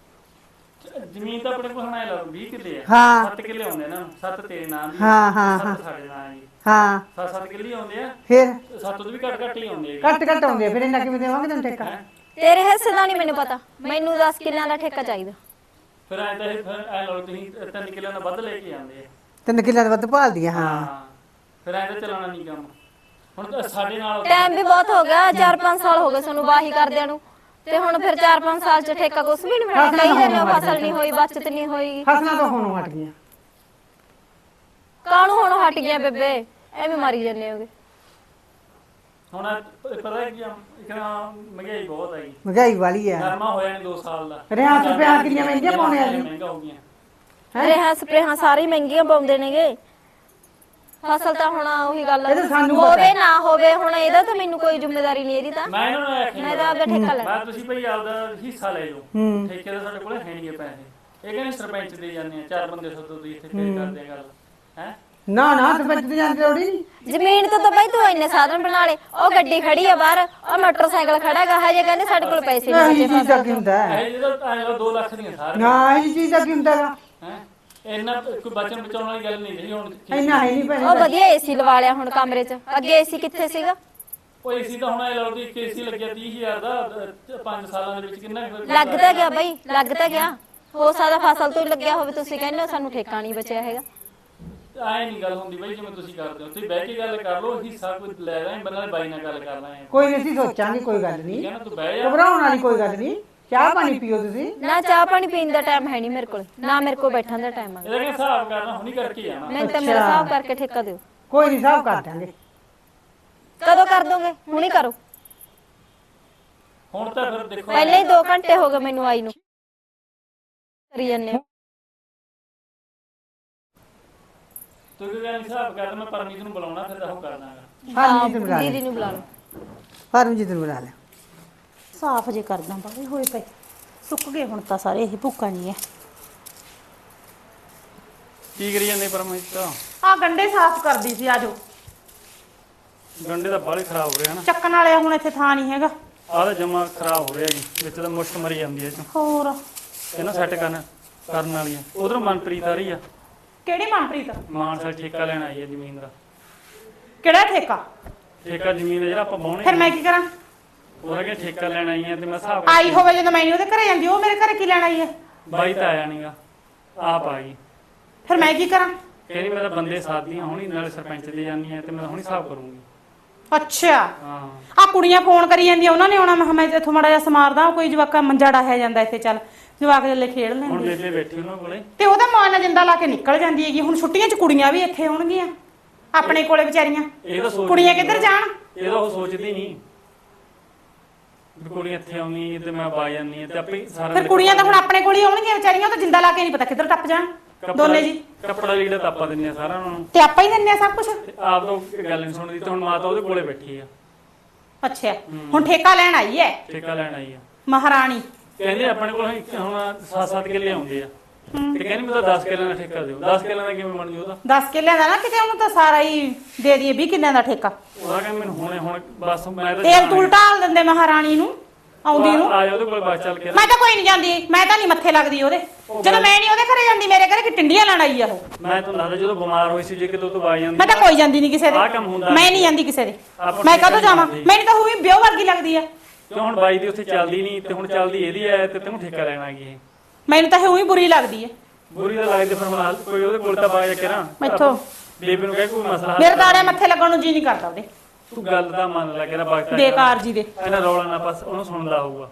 ਜ਼ਮੀਨ ਤਾਂ ਆਪਣੇ ਕੋਲ ਹੁਣ ਆਏ ਲਾ 20 ਕਿੱਲੇ ਆ। ਹਾਂ। 7 ਕਿੱਲੇ ਆਉਂਦੇ ਨਾ 7 ਤੇਰੇ ਨਾਮ ਦੀ ਹਾਂ ਹਾਂ। ਸਾਡੇ ਨਾਮ ਦੀ ਹਾਂ। 7-7 ਕਿੱਲੇ ਆਉਂਦੇ ਆ ਫਿਰ? ਸੱਤ ਤੋਂ ਵੀ ਘੱਟ ਘੱਟ ਹੀ ਆਉਂਦੇ ਆ ਘੱਟ ਘੱਟ ਆਉਂਦੇ ਆ, ਫਿਰ ਇਹਨਾਂ ਕਿਵੇਂ ਦੇਵਾਂਗੇ ਤੈਨੂੰ ਠੇਕਾ? ਤੇਰੇ ਹਿੱਸੇ ਦਾ ਨਹੀਂ ਮੈਨੂੰ ਪਤਾ। ਮੈਨੂੰ 10 ਕਿੱਲਿਆਂ ਦਾ ਠੇਕਾ ਚਾਹੀਦਾ। ਫਿਰ ਐਂ ਤਾਂ ਇਹ ਫਿਰ ਐ ਲਓ ਤੁਸੀਂ ਤਿੰਨ ਕਿੱਲਿਆਂ ਦਾ ਵੱਧ ਲੈ ਕੇ ਆਉਂਦੇ ਆ। ਤਿੰਨ ਕਿੱਲਿਆਂ ਦਾ ਵੱਧ ਭਾਲਦੀਆਂ ਹਾਂ। ਫਿਰ ਐਂ ਤਾਂ ਚਲਾਉਣਾ ਨਹੀਂ ਕੰਮ। ਹੁਣ ਤਾਂ ਸਾਡੇ ਨਾਲ ਟਾਈਮ ਵੀ ਬਹੁਤ ਹੋ ਗਿਆ 4-5 ਸਾਲ ਹੋ ਗਏ ਸਾਨੂੰ ਵਾਹੀ ਕਰਦਿਆਂ ਨੂੰ। ਤੇ ਹੁਣ ਫਿਰ 4-5 ਸਾਲ ਚ ਠੇਕਾ ਕੁਛ ਵੀ ਨਹੀਂ ਮਿਲਣਾ ਕਈ ਜਣੇ ਫਸਲ ਨਹੀਂ ਹੋਈ ਬਚਤ ਨਹੀਂ ਹੋਈ। ਫਸਲਾਂ ਤਾਂ ਹੁਣ ਹਟ ਗਈਆਂ। ਕਾਹਨੂੰ ਹੁਣ ਹਟ ਗਿਆ ਬੇਬੇ? ਐਵੇਂ ਮਾਰੀ ਜਾਂਦੇ ਹੋਗੇ। ਹੁਣ ਇਹ ਪਤਾ ਹੈ ਕੀ ਆ ਇੱਕ ਨਾ ਮਹਿੰਗਾਈ ਬਹੁਤ ਹੈਗੀ ਮਹਿੰਗਾਈ ਵਾਲੀ ਆ। ਨਰਮਾ ਹੋਇਆ ਨਹੀਂ 2 ਸਾਲ ਦਾ। ਰਿਆਤ ਰੁਪਿਆ ਕਿੰਨੀਆਂ ਮਹਿੰਗੀਆਂ ਪਾਉਣੇ ਆ ਜੀ। ਮਹਿੰਗਾ ਹੋ ਗਈਆਂ। ਰੇਹਾਂ ਸਪਰੇਹਾਂ ਸਾਰੇ ਮਹਿੰਗੀਆਂ ਪਾਉਂਦੇ ਨੇਗੇ। ਫਸਲ ਤਾਂ ਹੁਣ ਉਹੀ ਗੱਲ ਇਹ ਤਾਂ ਸਾਨੂੰ ਪਤਾ ਹੋਵੇ ਨਾ ਹੋਵੇ ਹੁਣ ਇਹਦਾ ਤਾਂ ਮੈਨੂੰ ਕੋਈ ਜ਼ਿੰਮੇਵਾਰੀ ਨਹੀਂ ਇਹਦੀ ਤਾਂ। ਮੈਂ ਇਹਨਾਂ ਨੂੰ ਆਖਿਆ ਮੈਂ ਤਾਂ ਆਪਦਾ ਠੇਕਾ ਲੈਣਾ। ਮੈਂ ਤੁਸੀਂ ਭਈ ਆਪਦਾ ਹਿੱਸਾ ਲੈ ਜਾਓ। ਹੂੰ। ਠੇਕੇ ਦਾ ਸਾਡੇ ਕੋਲ ਹੈ ਨਹੀਂ ਪੈਸੇ। ਇਹ ਕਹਿੰਦੇ ਸਰਪੰਚ ਦੇ ਜਾਂਦੇ ਆ ਚਾਰ ਬੰਦੇ ਸੱਦੋ ਤੁਸੀਂ ਇੱਥੇ ਫੇਰ ਕਰਦੇ ਆ ਗੱਲ। ਹੈ? ਨਾ ਨਾ ਸਰਪੰਚ ਤੇ ਜਾਂਦੀ ਲੋੜ। ਨਹੀਂ ਜ਼ਮੀਨ ਤੋਂ ਤਾਂ ਬਾਈ ਤੂੰ ਇੰਨੇ ਸਾਧਨ ਬਣਾ ਲੇ ਉਹ ਗੱਡੀ ਖੜੀ ਆ ਬਾਹਰ ਉਹ ਮੋਟਰਸਾਈਕਲ ਖੜਾ ਗਾ ਹਜੇ ਕਹਿੰਦੇ ਸਾਡੇ ਕੋਲ ਪੈਸੇ ਨਹੀਂ ਨਹੀਂ ਚੀਜ਼ ਦਾ ਕੀ ਹੁੰਦਾ ਹੈ? ਇਹ ਜਿਹੜਾ ਆਇਆ 2 ਲੱਖ ਦੀਆਂ ਸਾਰੇ ਨਾ ਇਹ ਚੀਜ਼ ਦਾ ਕੀ ਹੁੰਦਾ ਗਾ? ਹੈ? ਇੰਨਾ ਕੋਈ ਬਚਨ ਬਚਾਉਣ ਵਾਲੀ ਗੱਲ ਨਹੀਂ ਰਹੀ ਹੁਣ ਇੰਨਾ ਹੈ ਨਹੀਂ ਭੈਣੇ ਉਹ ਵਧੀਆ ਏਸੀ ਲਵਾ ਲਿਆ ਹੁਣ ਕਮਰੇ 'ਚ। ਅੱਗੇ ਏਸੀ ਕਿੱਥੇ ਸੀਗਾ? ਉਹ ਏਸੀ ਤਾਂ ਹੁਣ ਇਹ ਲਾਉ ਦੀ ਏਸੀ ਲੱਗਿਆ 30000 ਦਾ 5 ਸਾਲਾਂ ਦੇ ਵਿੱਚ ਕਿੰਨਾ ਕੁ ਲੱਗ ਤਾਂ ਗਿਆ ਬਾਈ ਲੱਗ ਤਾਂ ਗਿਆ। ਹੋ ਸਕਦਾ ਫਸਲ ਤੋਂ ਹੀ ਲੱਗਿਆ ਹੋਵੇ ਤੁਸੀਂ ਕਹਿੰਦੇ ਹੋ ਸਾਨੂੰ ਠੇਕਾ ਨਹੀਂ ਬਚਿਆ ਹੈਗਾ। ਐ ਨਹੀਂ ਗੱਲ ਹੁੰਦੀ ਬਈ ਜਿਵੇਂ ਤੁਸੀਂ ਕਰਦੇ ਹੋ। ਤੁਸੀਂ ਬਹਿ ਕੇ ਗੱਲ ਕਰ ਲਓ ਹਿੱਸਾ ਕੋਈ ਲੈ ਰਾਂ ਬੰਦਾ ਬਾਈ ਨਾਲ ਗੱਲ ਕਰ ਲਾਂਗੇ ਕੋਈ ਨਹੀਂ ਅਸੀਂ ਸੋਚਾਂਗੇ ਕੋਈ ਗੱਲ ਠੀਕ ਨਹੀਂ ਹੈ ਨਾ ਤੂੰ ਬਹਿ ਜਾ। ਘਬਰਾਉਣ ਵਾਲੀ ਕੋਈ ਗੱਲ ਨਹੀਂ। ਚਾਹ ਪਾਣੀ ਪੀਓ ਤੁਸੀਂ? ਨਾ ਚਾਹ ਪਾਣੀ ਪੀਣ ਦਾ ਟਾਈਮ ਹੈ ਨਹੀਂ ਮੇਰੇ ਕੋਲ। ਨਾ ਮੇਰੇ ਕੋਲ ਬੈਠਣ ਦਾ ਟਾਈਮ ਆ। ਇਹਦਾ ਕਿ ਹਿਸਾਬ ਕਰਨਾ? ਹੁਣੀ ਕਰਕੇ ਜਾਣਾ ਮੈਂ ਤਾਂ ਮੇਰਾ ਹਿਸਾਬ ਕਰਕੇ ਠੇਕਾ ਦਿਓ। ਕੋਈ ਨਹੀਂ ਹਿਸਾਬ ਕਰ ਦਾਂਗੇ ਕਦੋਂ ਕਰ ਦੋਗੇ? ਹੁਣੀ ਕਰੋ। ਹੁਣ ਤਾਂ ਫਿਰ ਦੇਖੋ। ਪਹਿਲੇ ਹੀ 2 ਘੰਟੇ ਹੋ ਗਏ ਮੈਨੂੰ ਆਈ ਨੂੰ। ਕਰੀ ਜੰਨੇ ਤੂੰ ਕੀ ਗੱਲ ਹਿਸਾਬ ਕਰ ਮੈਂ ਪਰਮਜੀਤ ਨੂੰ ਬੁਲਾਉਣਾ ਫਿਰ ਉਹ ਕਰ ਦਾਂਗਾ ਫਰਮਜੀਤ ਨੂੰ ਬੁਲਾ ਦੀਦੀ ਨੂੰ ਬੁਲਾ ਲਓ। ਫਰਮਜੀਤ ਨੂੰ ਬੁਲਾ ਲੈ। ਸਾਫ਼ ਜੇ ਕਰਦਾ ਬਾਈ ਹੋਏ ਪਏ। ਸੁੱਕ ਗਏ ਹੁਣ ਤਾਂ ਸਾਰੇ ਇਹ ਭੁੱਕਾ ਨਹੀਂ ਹੈ। ਕੀ ਕਰੀ ਜਾਂਦੇ ਪਰਮਜੀਤ? ਆ ਗੰਡੇ ਸਾਫ਼ ਕਰਦੀ ਸੀ ਆਜੋ ਗੰਡੇ ਦਾ ਬਾਲੇ ਖਰਾਬ ਹੋ ਰਿਹਾ ਨਾ। ਚੱਕਣ ਵਾਲੇ ਹੁਣ ਇੱਥੇ ਥਾਂ ਨਹੀਂ ਹੈਗਾ। ਆਹ ਤਾਂ ਜਮਾ ਖਰਾਬ ਹੋ ਰਿਹਾ ਜੀ ਵਿੱਚ ਤਾਂ ਮੁਸ਼ਕ ਮਰੀ ਜਾਂਦੀ ਹੈ ਇਹ ਚੋਂ। ਹੋਰ? ਇਹਨਾਂ ਸੈੱਟ ਕਰਨ ਕਰਨ ਵਾਲੀ ਆ। ਉਧਰੋਂ ਮਨਪ੍ਰੀਤ ਆ ਰਹੀ ਆ। ਕਿਹੜੀ ਮਨਪ੍ਰੀਤ? ਮਾਨਸਾ ਠੇਕਾ ਲੈਣ ਆਈ ਹੈ ਜ਼ਮੀਨ ਦਾ। ਕਿਹੜਾ ਠੇਕਾ? ਠੇਕਾ ਜ਼ਮੀਨ ਦਾ ਜਿਹੜਾ ਆਪਾਂ ਬਾਉਣੇ ਫਿਰ ਮੈਂ ਕੀ ਕਰਾਂ? ਠੇਕਾ ਲੈਣ ਆਈ ਆ ਤੇ ਮੈਂ ਹਿਸਾਬ ਆਈ ਹੋਵੇ ਜਦੋਂ ਮੈਨੂੰ ਉਹਦੇ ਘਰੇ ਜਾਂਦੀ ਉਹ ਮੇਰੇ ਘਰੇ ਕੀ ਲੈਣ ਆਈ ਹੈ ਬਾਈ ਤਾਂ ਆਇਆ ਨਹੀਂਗਾ ਆਪ ਆ ਗਈ ਫਿਰ ਮੈਂ ਕੀ ਕਰਾਂ? ਕਹਿੰਦੀ ਮੈਂ ਤਾਂ ਬੰਦੇ ਸਾਧਦੀਆਂ ਹੁਣੀ ਨਾਲੇ ਸਰਪੰਚ ਦੇ ਜਾਂਦੀ ਆ ਤੇ ਮੈਂ ਹੁਣੀ ਹਿਸਾਬ ਕਰੂੰਗੀ। ਅੱਛਾ। ਹਾਂ। ਆ ਕੁੜੀਆਂ ਫੋਨ ਕਰੀ ਜਾਂਦੀਆਂ ਉਹਨਾਂ ਨੇ ਆਉਣਾ ਮੈਂ ਕਿਹਾ ਮੈਂ ਇੱਥੋਂ ਮੜਾ ਜਿਹਾ ਸਮਾਰਦਾ ਕੋਈ ਜਵਾਕਾ ਮੰਜਾ ਡਾਹਿਆ ਜਾਂਦਾ ਇੱਥੇ ਚੱਲ। ਜਵਾਕ ਜੱਲੇ ਖੇਡ ਹੁਣ ਲੈਂਦੇ ਬੇਬੇ ਬੈਠੀ ਉਹਨਾਂ ਕੋਲੇ। ਤੇ ਉਹਦਾ ਮਾਂ ਨਾਲ ਜਿੰਦਾ ਲਾ ਕੇ ਨਿਕਲ ਜਾਂਦੀ ਹੈਗੀ ਹੁਣ ਛੁੱਟੀਆਂ 'ਚ ਕੁੜੀਆਂ ਵੀ ਇੱਥੇ ਹੋਣਗੀਆਂ ਆਪਣੇ ਕੋਲੇ ਵਿਚਾਰੀਆਂ। ਇਹ ਤਾਂ ਸੋਚ ਕੁੜੀਆਂ ਕਿੱਧਰ ਜਾਣ? ਇਹ ਤਾਂ ਉਹ ਸੋਚਦੀ ਨਹੀਂ ਵੀ ਕੁੜੀ ਇੱਥੇ ਆਉਣੀ ਤੇ ਮੈਂ ਬਾ ਜਾਨੀ ਤੇ ਆਪੇ ਸਾਰਾ ਫਿਰ ਕੁੜੀਆਂ ਤਾਂ ਹੁਣ ਆਪਣੇ ਕੋਲ ਹੀ ਆਉਣਗੀਆਂ ਵਿਚਾਰੀਆਂ ਉਹ ਤਾਂ ਜਿੰਦਾ ਲਾ ਕੇ ਨਹੀਂ ਪਤਾ ਕਿੱਧਰ ਟੱਪ ਜਾਣ। ਦੋਨੇ ਜੀ। ਕੱਪੜਾ ਲੀੜਾ ਤਾਂ ਆਪਾਂ ਦਿੰਨੇ ਆ ਸਾਰਾ ਉਹਨਾਂ ਨੂੰ। ਤੇ ਆਪਾਂ ਹੀ ਦਿੰਨੇ ਆ ਸਭ ਕੁਝ ਤੇ ਆਪ ਤਾਂ ਗੱਲ ਨਹੀਂ ਸੁਣਦੀ ਤੇ ਹੁਣ ਮਾਤਾ ਉਹਦੇ ਕੋਲੇ ਬੈਠੀ ਆ। ਅੱਛਾ ਹੁਣ ਠੇਕਾ ਲੈਣ ਆਈ ਹੈ? ਠੇਕਾ ਲੈਣ ਆਈ ਆ। ਮਹਾਰਾਣੀ। ਕਹਿੰਦੇ ਆਪਣੇ ਕੋਲ ਇੱਕ ਹੁਣ 7-7 ਕਿੱਲੇ ਆਉਂਦੇ ਆ। ਤੇ ਕਹਿੰਦੀ ਮੈਨੂੰ ਤਾਂ 10 ਕਿੱਲਿਆਂ ਦਾ ਠੇਕਾ ਦਿਓ। 10 ਕਿੱਲਿਆਂ ਦਾ ਕਿਵੇਂ ਬਣ ਜੂ ਉਹਦਾ? 10 ਕਿੱਲਿਆਂ ਦਾ ਨਾ ਕਿਤੇ ਉਹਨੂੰ ਤਾਂ ਸਾਰਾ ਹੀ ਦੇ ਦਈਏ 20 ਕਿੱਲਿਆਂ ਦਾ ਠੇਕਾ। ਉਹਦਾ ਕਹਿੰਦਾ ਮੈਨੂੰ ਹੁਣੇ ਹੁਣ ਬਸ ਮੈਂ ਤਾਂ ਤੇਲ ਤੂਲ ਢਾਲ ਦਿੰਦੇ ਮਹਾਰਾਣੀ ਨੂੰ ਆਉਂਦੀ ਨੂੰ। ਆ ਜਾ ਉਹਦੇ ਕੋਲ ਬਸ ਚੱਲ ਕੇ। ਮੈਂ ਤਾਂ ਕੋਈ ਨਹੀਂ ਜਾਂਦੀ ਮੈਂ ਤਾਂ ਨਹੀਂ ਮੱਥੇ ਲੱਗਦੀ ਉਹਦੇ। ਜਦੋਂ ਮੈਂ ਨਹੀਂ ਉਹਦੇ ਘਰੇ ਜਾਂਦੀ ਮੇਰੇ ਘਰੇ ਕਿ ਟਿੰਡੀਆਂ ਲੈਣ ਆਈ ਆ ਉਹ? ਮੈਂ ਤਾਂ ਲੱਗਦਾ ਜਦੋਂ ਬਿਮਾਰ ਹੋਈ ਸੀ ਜੇ ਕਿਤੋਂ ਤੋਂ ਬਾਈ ਜਾਂਦੀ ਮੈਂ ਤਾਂ ਕੋਈ ਜਾਂਦੀ ਨਹੀਂ ਕਿਸੇ ਦੇ। ਆਹ ਕੰਮ ਹੁੰਦਾ ਮੈਂ ਨਹੀਂ ਜਾਂਦੀ ਕਿਸੇ ਦੇ। ਮੈਂ ਕਦੋਂ ਜਾਵਾਂ? ਮੈਨੂੰ ਤਾਂ ਉਹ ਵੀ ਵਿਆਹ ਵਰਗੀ ਲੱਗਦੀ ਆ। ਕਿਉਂ ਹੁਣ ਬਾਈ ਦੀ ਉੱਥੇ ਚੱਲਦੀ ਨਹੀਂ ਤੇ ਹੁਣ ਚੱਲਦੀ ਇਹਦੀ ਐ ਤੇ ਤੈਨੂੰ ਠੇਕਾ ਲੈਣਾ ਇਹ। ਮੈਨੂੰ ਤਾਂ ਇਹ ਉਹੀ ਬੁਰੀ ਲੱਗਦੀ ਹੈ ਬੁਰੀ ਤਾਂ ਲੱਗਦੀ ਫਿਰ ਹੁਣ ਹਾਲ ਕੋਈ ਉਹਦੇ ਕੋਲ ਤਾਂ ਬਾਈ ਕਰਾਂ। ਮੈਥੋਂ। ਬੇਬੇ ਨੂੰ ਕਹਿ ਕੋਈ ਮਸਲਾ ਮੇਰੇ ਕਰ। ਤਾੜੇ ਮੱਥੇ ਲੱਗਣ ਨੂੰ ਜੀ ਨਹੀਂ ਕਰਦਾ ਉਹਦੇ। ਤੂੰ ਗੱਲ ਤਾਂ ਮੰਨ ਲੈ ਕਿਹੜਾ ਬਗਤਾ ਬੇਕਾਰ ਜੀ ਦੇ। ਇਹਨਾਂ ਰੌਲਾ ਨਾ ਬਸ ਉਹਨੂੰ ਸੁਣਦਾ ਹੋਊਗਾ।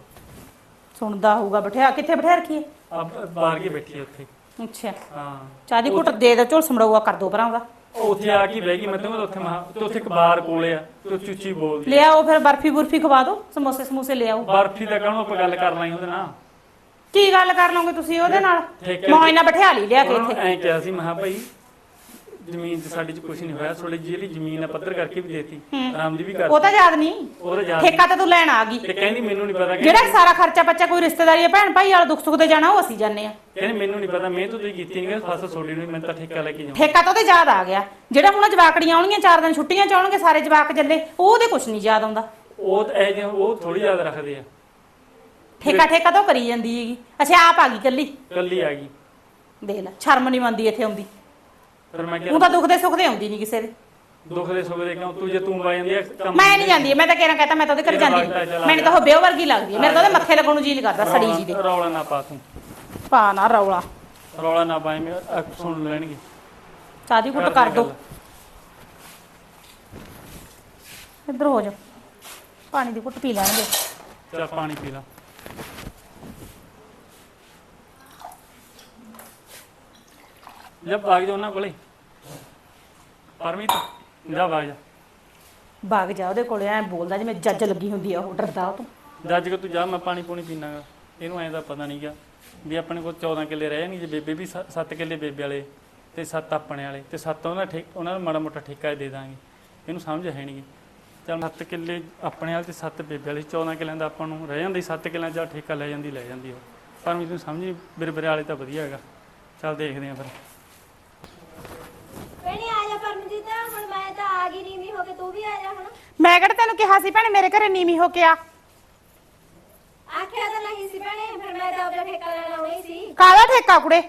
ਸੁਣਦਾ ਹੋਊਗਾ ਬਿਠਿਆ ਕਿੱਥੇ ਬਿਠਾ ਰੱਖੀਏ ਆ ਬਾਹਰ ਕੇ ਬੈਠੀ ਆ ਉੱਥੇ। ਅੱਛਾ। ਹਾਂ। ਚਾਹ ਦੀ ਘੁੱਟ ਦੇ ਦੇ ਝੋਲ ਸਮੜਾਊਗਾ ਕਰ ਦੋ ਭਰਾ ਉਹਦਾ ਉਹ ਉੱਥੇ ਆ ਕੇ ਬਹਿ ਗਈ ਮੈਂ ਤੈਨੂੰ ਉੱਥੇ ਮਹਾ ਤੇ ਉੱਥੇ ਇੱਕ ਬਾਰ ਕੋਲੇ ਆ ਤੇ ਉੱਚੀ ਬੋਲਦੀ ਲਿਆਓ ਫਿਰ ਬਰਫੀ ਬੁਰਫੀ ਖਵਾ ਦਿਓ ਸਮੋਸੇ ਸਮੂਸੇ ਲਿਆਓ। ਬਰਫੀ ਦਾ ਕਾਹਨੂੰ ਆਪਾਂ ਗੱਲ ਕਰ ਲਾਂਗੇ ਉਹਦੇ ਨਾਲ ਕੀ ਗੱਲ ਕਰ ਲਓਗੇ ਤੁਸੀਂ ਉਹਦੇ ਨਾਲ? ਠੇਕੇ- ਮੌਜ ਨਾਲ ਬਿਠਾ ਲਈ ਲਿਆ ਕੇ ਉਹਨੂੰ ਇੱਥੇ। ਐਂ ਕਿਹਾ ਸੀ ਮਹਾ ਭਾਈ ਜ਼ਮੀਨ ਤੇ ਸਾਡੀ ਚ ਕੁਝ ਨਹੀਂ ਹੋਇਆ ਥੋੜੀ ਜਿਹੜੀ ਜ਼ਮੀਨ ਆ ਪੱਧਰ ਕਰਕੇ ਵੀ ਦੇਤੀ। ਆਰਾਮ ਦੀ ਵੀ ਕਰ ਉਹ ਤਾਂ ਯਾਦ ਨਹੀਂ। ਉਹਦਾ ਯਾਦ ਠੇਕਾ ਤੇ ਤੂੰ ਲੈਣ ਆ ਗਈ। ਤੇ ਕਹਿੰਦੀ ਮੈਨੂੰ ਨਹੀਂ ਪਤਾ ਜਿਹੜਾ ਸਾਰਾ ਖਰਚਾ ਬੱਚਾ ਕੋਈ ਰਿਸ਼ਤੇਦਾਰੀ ਹੈ ਭੈਣ ਭਾਈ ਵਾਲਾ ਦੁੱਖ ਸੁੱਖ ਤੇ ਜਾਣਾ ਉਹ ਅਸੀਂ ਜਾਂਦੇ ਆ। ਕਹਿੰਦੀ ਮੈਨੂੰ ਨਹੀਂ ਪਤਾ ਮੈਂ ਤਾਂ ਤੁਸੀਂ ਕੀਤੀ ਨਹੀਂ ਫਸਲ ਛੋੜੀ ਨਹੀਂ ਮੈਂ ਤਾਂ ਠੇਕਾ ਲੈ ਕੇ ਜਾਵਾਂ ਠੇਕਾ ਤਾਂ ਉਹਦੇ ਯਾਦ ਆ ਗਿਆ। ਜਿਹੜਾ ਹੁਣ ਜਵਾਕੜੀਆਂ ਆਉਣਗੀਆਂ ਚਾਰ ਦਿਨ ਛੁੱਟੀਆਂ ਚ ਆਉਣਗੇ ਸਾਰੇ ਜਵਾਕ ਜੱਲੇ ਉਹਦੇ ਕੁਝ ਨਹੀਂ ਯਾਦ ਆਉਂਦਾ। ਉਹ ਤਾਂ ਇਹ ਜਿਹੇ ਉਹ ਥੋੜੀ ਯਾਦ ਰੱਖਦੇ ਆ। ਠੇਕਾ ਠੇਕਾ ਤਾਂ ਕਰੀ ਜਾਂਦੀ ਹੈਗੀ। ਅੱਛਾ ਆਪ ਆ ਗਈ ਕੱਲੀ ਕੱਲੀ ਆ ਗਈ। ਦੇਖ ਲੈ ਸ਼ਰਮ ਨਹੀਂ ਮੰਨਦੀ ਇੱਥੇ ਆਉਂਦੀ। ਫਿਰ ਮੈਂ ਉਹ ਕਿਹਾ ਤਾਂ ਦੁੱਖ ਦੇ ਸੁੱਖ ਦੇ ਆਉਂਦੀ ਨਹੀਂ ਕਿਸੇ ਦੇ। ਦੁੱਖ ਦੇ ਸੁੱਖ ਦੇ ਕਿਉਂ? ਤੂੰ ਜੇ ਤੂੰ ਆ ਜਾਂਦੀ ਆ ਕੰਮ ਮੈਂ ਨਹੀਂ ਜਾਂਦੀ ਮੈਂ ਤਾਂ ਕਿਹੜਾ ਕਹਤਾ ਮੈਂ ਤਾਂ ਉਹਦੇ ਘਰ ਜਾਂਦੀ। ਨਹੀਂ। ਮੈਨੂੰ ਤਾਂ ਉਹ ਬਿਓ ਵਰਗੀ ਲੱਗਦੀ ਹੈ ਮੇਰੇ ਤਾਂ ਉਹਦੇ ਮੱਥੇ ਲੱਗਣ ਨੂੰ ਜੀ ਨਹੀਂ ਕਰਦਾ ਸੜੀ ਜੀ ਦੇ। ਰੌਲਾ- ਰੌਲਾ ਨਾ ਪਾ ਤੂੰ। ਪਾ ਨਾ ਰੌਲਾ। ਰੌਲਾ ਨਾ ਪਾਏ ਮੈਂ ਸੁਣ ਲੈਣਗੇ। ਚਾਹ ਦੀ ਘੁੱਟ ਕਰ ਦੋ। ਇੱਧਰ ਹੋ ਜਾ। ਪਾਣੀ ਦੀ ਘੁੱਟ ਪੀ ਲੈਣਗੇ। ਚਲ ਪਾਣੀ ਪੀ ਲਾ। ਜਬ ਭਾਗ ਜਾ ਉਹਨਾਂ ਕੋਲੇ। ਪਰਮੀਤ ਜਾ ਭਾਗ ਜਾ। ਬਾਗ ਜਾ ਉਹਦੇ ਕੋਲੇ ਐ ਬੋਲਦਾ ਜਿਵੇਂ ਜੱਜ ਲੱਗੀ ਹੁੰਦੀ ਆ ਉਹ ਡਰਦਾ ਉਹ ਤੋਂ। ਜੱਜ ਕੇ ਤੂੰ ਜਾ ਮੈਂ ਪਾਣੀ ਪੂਣੀ ਪੀਣਾਗਾ। ਇਹਨੂੰ ਐਂ ਦਾ ਪਤਾ ਨਹੀਂਗਾ ਵੀ ਆਪਣੇ ਕੋਲ 14 ਕਿੱਲੇ ਰਹਿ ਜਾਣਗੇ ਜੇ ਬੇਬੇ ਵੀ 7 ਕਿੱਲੇ ਬੇਬੇ ਵਾਲੇ ਤੇ 7 ਆਪਣੇ ਵਾਲੇ ਤੇ 7 ਉਹਨਾਂ ਠੇਕ ਉਹਨਾਂ ਨੂੰ ਮਾੜਾ ਮੋਟਾ ਠੇਕਾ ਦੇ ਦਾਂਗੇ। ਇਹਨੂੰ ਸਮਝ ਹੈ ਨਹੀਂਗੀ। ਚੱਲ 7 ਕਿੱਲੇ ਆਪਣੇ ਵਾਲੇ ਤੇ 7 ਬੇਬੇ ਵਾਲੇ 14 ਕਿੱਲਿਆਂ ਦਾ ਆਪਾਂ ਨੂੰ ਰਹਿ ਜਾਂਦੀ 7 ਕਿੱਲਿਆਂ ਦਾ ਠੇਕਾ ਲੈ ਜਾਂਦੀ ਲੈ ਜਾਂਦੀ ਉਹ। ਪਰ ਮੈਨੂੰ ਸਮਝ ਨਹੀਂ ਬਿਰਬਰੇ ਵਾਲੇ ਤਾਂ ਵਧੀਆ ਹੈਗਾ। ਚੱਲ ਦੇਖਦੇ ਆਂ ਫਿਰ ਭੈਣੇ ਆ ਜਾ ਪਰਮਜੀਤ ਹੁਣ ਮੈਂ ਤਾਂ ਆ ਗਈ ਨੀਵੀਂ ਹੋ ਕੇ ਤੂੰ ਵੀ ਆ ਜਾ ਹੁਣ? ਮੈਂ ਕਿਹੜਾ ਤੈਨੂੰ ਕਿਹਾ ਸੀ ਭੈਣੇ ਮੇਰੇ ਘਰੇ ਨੀਵੀਂ ਹੋ ਕੇ ਆ। ਆਖਿਆ ਤਾਂ ਨਹੀਂ ਸੀ ਭੈਣੇ ਫਿਰ ਮੈਂ ਤਾਂ ਆਪਣਾ ਠੇਕਾ ਲੈਣਾ ਹੋਈ ਸੀ। ਕਾਹਦਾ ਠੇਕਾ ਕੁੜੇ?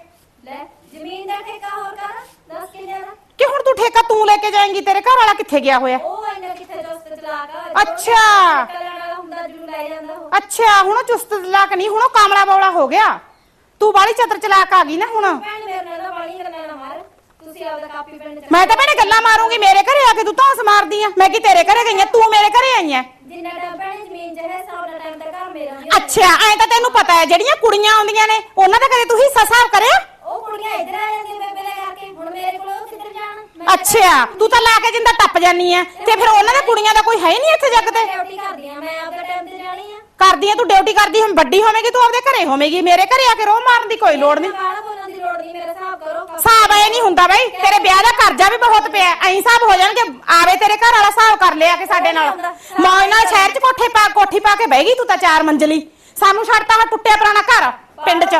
ਲੈ ਜ਼ਮੀਨ ਦਾ ਠੇਕਾ ਹੋਰ ਕਰ 10 ਕਿੱਲੇ ਦਾ? ਕਿ ਹੁਣ ਤੂੰ ਠੇਕਾ ਤੂੰ ਲੈ ਕੇ ਜਾਏਂਗੀ ਤੇਰੇ ਘਰ ਵਾਲਾ ਕਿੱਥੇ ਗਿਆ ਹੋਇਆ? ਉਹ ਇੰਨਾ ਕਿੱਥੇ ਦੋਸਤ ਚਲਾ ਕਰ ਅੱਛਾ। ਠੇਕਾ ਲੈਣ ਵਾਲਾ ਹੁੰਦਾ ਜੂ ਲੈ ਜਾਂਦਾ ਉਹ। ਅੱਛਾ ਹੁਣ ਉਹ ਚੁਸਤ ਚਲਾਕ ਨਹੀਂ ਹੁਣ ਉਹ ਕਾਮਲਾ ਬੌਲਾ ਹੋ ਗਿਆ। ਤੂੰ ਬਾਲੀ ਚਤਰ ਚਲਾਕ ਆ ਗਈ ਨਾ ਹੁਣ। ਭੈਣ ਮੇਰੇ ਨਾਲ ਨਾ ਬਾਲੀ ਗੱਲਾਂ ਨਾ ਮਾਰ। ਤੁਸੀਂ ਆਪਦਾ ਕਾਪੀ ਪੈਨ ਚ ਮੈਂ ਤਾਂ ਭੈਣੇ ਗੱਲਾਂ ਮਾਰੂੰਗੀ ਮੇਰੇ ਘਰੇ ਆ ਕੇ ਤੂੰ ਧੌਂਸ ਮਾਰਦੀ ਆ। ਮੈਂ ਕੀ ਤੇਰੇ ਘਰੇ ਗਈ ਆ? ਤੂੰ ਮੇਰੇ ਘਰੇ ਆਈ ਆ? ਜਿੰਨਾ ਟਾਈਮ ਭੈਣੇ ਜ਼ਮੀਨ ਚ ਹੈ ਸੌ ਦਾ ਟਾਈਮ ਤਾਂ ਘਰ ਮੇਰਾ ਵੀ ਅੱਛਾ ਐ ਤਾਂ ਤੈਨੂੰ ਪਤਾ ਹੈ ਜਿਹੜੀਆਂ ਕੁੜੀਆਂ ਆਉਂਦੀਆਂ ਨੇ ਉਹਨਾਂ ਦਾ ਕਦੇ ਤੂੰ ਹਿੱਸਾ ਹਿਸਾਬ ਕਰਿਆ? ਉਹ ਕੁੜੀਆਂ ਇੱਧਰ ਆ ਜਾਂਦੀਆਂ ਬੇਬੇ ਲੈ ਕਰਕੇ ਹੁਣ ਮੇਰੇ ਕੋਲ ਉਹ ਕਿੱਧਰ ਜਾਣ? ਮੈਂ ਤਾਂ ਅੱਛਾ ਤੂੰ ਤਾਂ ਲਾ ਕੇ ਜਿੰਦਾ ਟੱਪ ਜਾਨੀ ਆ। ਤੇ ਫਿਰ ਉਹਨਾਂ ਦੇ ਕੁੜੀਆਂ ਦਾ ਕੋਈ ਹੈ ਹੀ ਨਹੀਂ ਇੱਥੇ ਜੱਗ ਤੇ? ਡਿਊਟੀ ਕਰਦੀ ਆ ਮੈਂ ਆਪਦਾ ਟਾਈਮ ਤੇ ਜਾਣੀ ਆ। ਕਰਦੀ ਆ ਤੂੰ ਡਿਊਟੀ ਕਰਦੀ ਹੁਣ ਵੱਡੀ ਹੋਵੇਂਗੀ ਤੂੰ ਆਪਦੇ ਘਰੇ ਹੋਵੇਂਗੀ। ਮੇਰੇ ਘਰੇ ਆ ਕੇ ਰੋਹ ਮਾਰਨ ਦੀ ਕੋਈ ਲੋੜ ਨਹੀਂ। ਬਾਹਰ ਬੋਲਣ ਦੀ ਲੋੜ ਨਹੀਂ ਮੇਰਾ ਹਿਸਾਬ ਕਰੋ। ਹਿਸਾਬ ਐ ਨਹੀਂ ਹੁੰਦਾ ਬਈ ਤੇਰੇ ਵਿਆਹ ਦਾ ਕਰਜ਼ਾ ਵੀ ਬਹੁਤ ਪਿਆ। ਐਂ ਹਿਸਾਬ ਹੋ ਜਾਣਗੇ ਆਵੇ ਤੇਰੇ ਘਰ ਵਾਲਾ ਹਿਸਾਬ ਕਰ ਲਿਆ ਕਿ ਸਾਡੇ ਨਾਲ। ਮੌਜ ਨਾਲ ਸ਼ਹਿਰ 'ਚ ਕੋਠੇ ਪਾ ਕੋਠੀ ਪਾ ਕੇ ਬਹਿ ਗਈ ਤੂੰ ਤਾਂ ਚਾਰ ਮੰਜ਼ਲੀ। ਸਾਨੂੰ ਛੱਡਤਾ ਵਾ ਟੁੱਟਿਆ ਪੁਰਾਣਾ ਘਰ ਪਿੰਡ 'ਚ।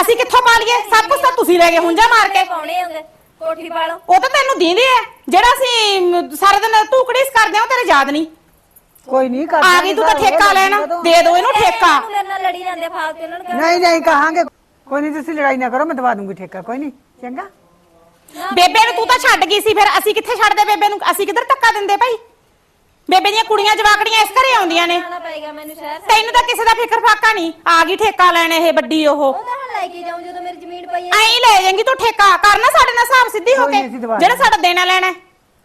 ਅਸੀਂ ਕਿੱਥੋਂ ਪਾ ਲਈਏ? ਸਭ ਕੁਝ ਤਾਂ ਤੁਸੀਂ ਲੈ ਗਏ ਹੁੰਜਾ ਮਾਰ ਕੇ। ਪਾਉਣੇ ਹੁੰਦੇ ਕੋਠੀ ਪਾਲੋ ਉਹ ਤਾਂ ਤੈਨੂੰ ਦੀਂਦੇ ਆ। ਜਿਹੜਾ ਅਸੀਂ ਸਾਰਾ ਦਿਨ ਟੂਕੜੀਸ ਕਰਦੇ ਆ ਉਹ ਤੇਰੇ ਯਾਦ ਨਹੀਂ। ਕੋਈ ਨਹੀਂ ਕਰ ਆ ਗਈ ਤੂੰ ਤਾਂ ਠੇਕਾ ਲੈਣਾ। ਦੇ ਦੋ ਇਹਨੂੰ ਠੇਕਾ। ਮੇਰੇ ਨਾਲ ਲੜੀ ਜਾਂਦੇ ਫਾਲਤੂ ਇਹਨਾਂ ਨੂੰ ਕਹਿ- ਨਹੀਂ ਨਹੀਂ ਕਹਾਂਗੇ। ਕੋਈ ਨਹੀਂ ਤੁਸੀਂ ਲੜਾਈ ਨਾ ਕਰੋ ਮੈਂ ਦਵਾ ਦੂੰਗੀ ਠੇਕਾ। ਕੋਈ ਨਹੀਂ ਚੰਗਾ। ਬੇਬੇ ਨੂੰ ਤੂੰ ਤਾਂ ਛੱਡ ਗਈ ਸੀ ਫਿਰ ਅਸੀਂ ਕਿੱਥੇ ਛੱਡਦੇ ਬੇਬੇ ਨੂੰ? ਅਸੀਂ ਕਿੱਧਰ ਧੱਕਾ ਦਿੰਦੇ ਭਾਈ? ਬੇਬੇ ਦੀਆਂ ਕੁੜੀਆਂ ਜਵਾਕੜੀਆਂ ਇਸ ਘਰੇ ਆਉਂਦੀਆਂ ਨੇ। ਜਾਣਾ ਪਏਗਾ ਮੈਨੂੰ ਸ਼ਹਿਰ ਤੈਨੂੰ ਤਾਂ ਕਿਸੇ ਦਾ ਫਿਕਰ ਫਾਕਾ ਨਹੀਂ। ਆ ਗਈ ਠੇਕਾ ਲੈਣ ਇਹ ਵੱਡੀ ਉਹ। ਉਹ ਤਾਂ ਹੁਣ ਲੈ ਕੇ ਜਾਉਂ ਜਦੋਂ ਮੇਰੀ ਜ਼ਮੀਨ ਪਈ ਹੈ। ਐਂ ਲੈ ਜਾਏਂਗੀ ਤੂੰ ਠੇਕਾ। ਕਰਨਾ ਸਾਡੇ ਨਾਲ ਹਿਸਾਬ ਸਿੱਧੀ ਹੋ ਕੋਈ ਕੇ। ਨਹੀਂ, ਅਸੀਂ ਦਵਾ ਜਿਹੜਾ ਸਾਡਾ ਦੇਣਾ ਲੈਣਾ ਹੈ,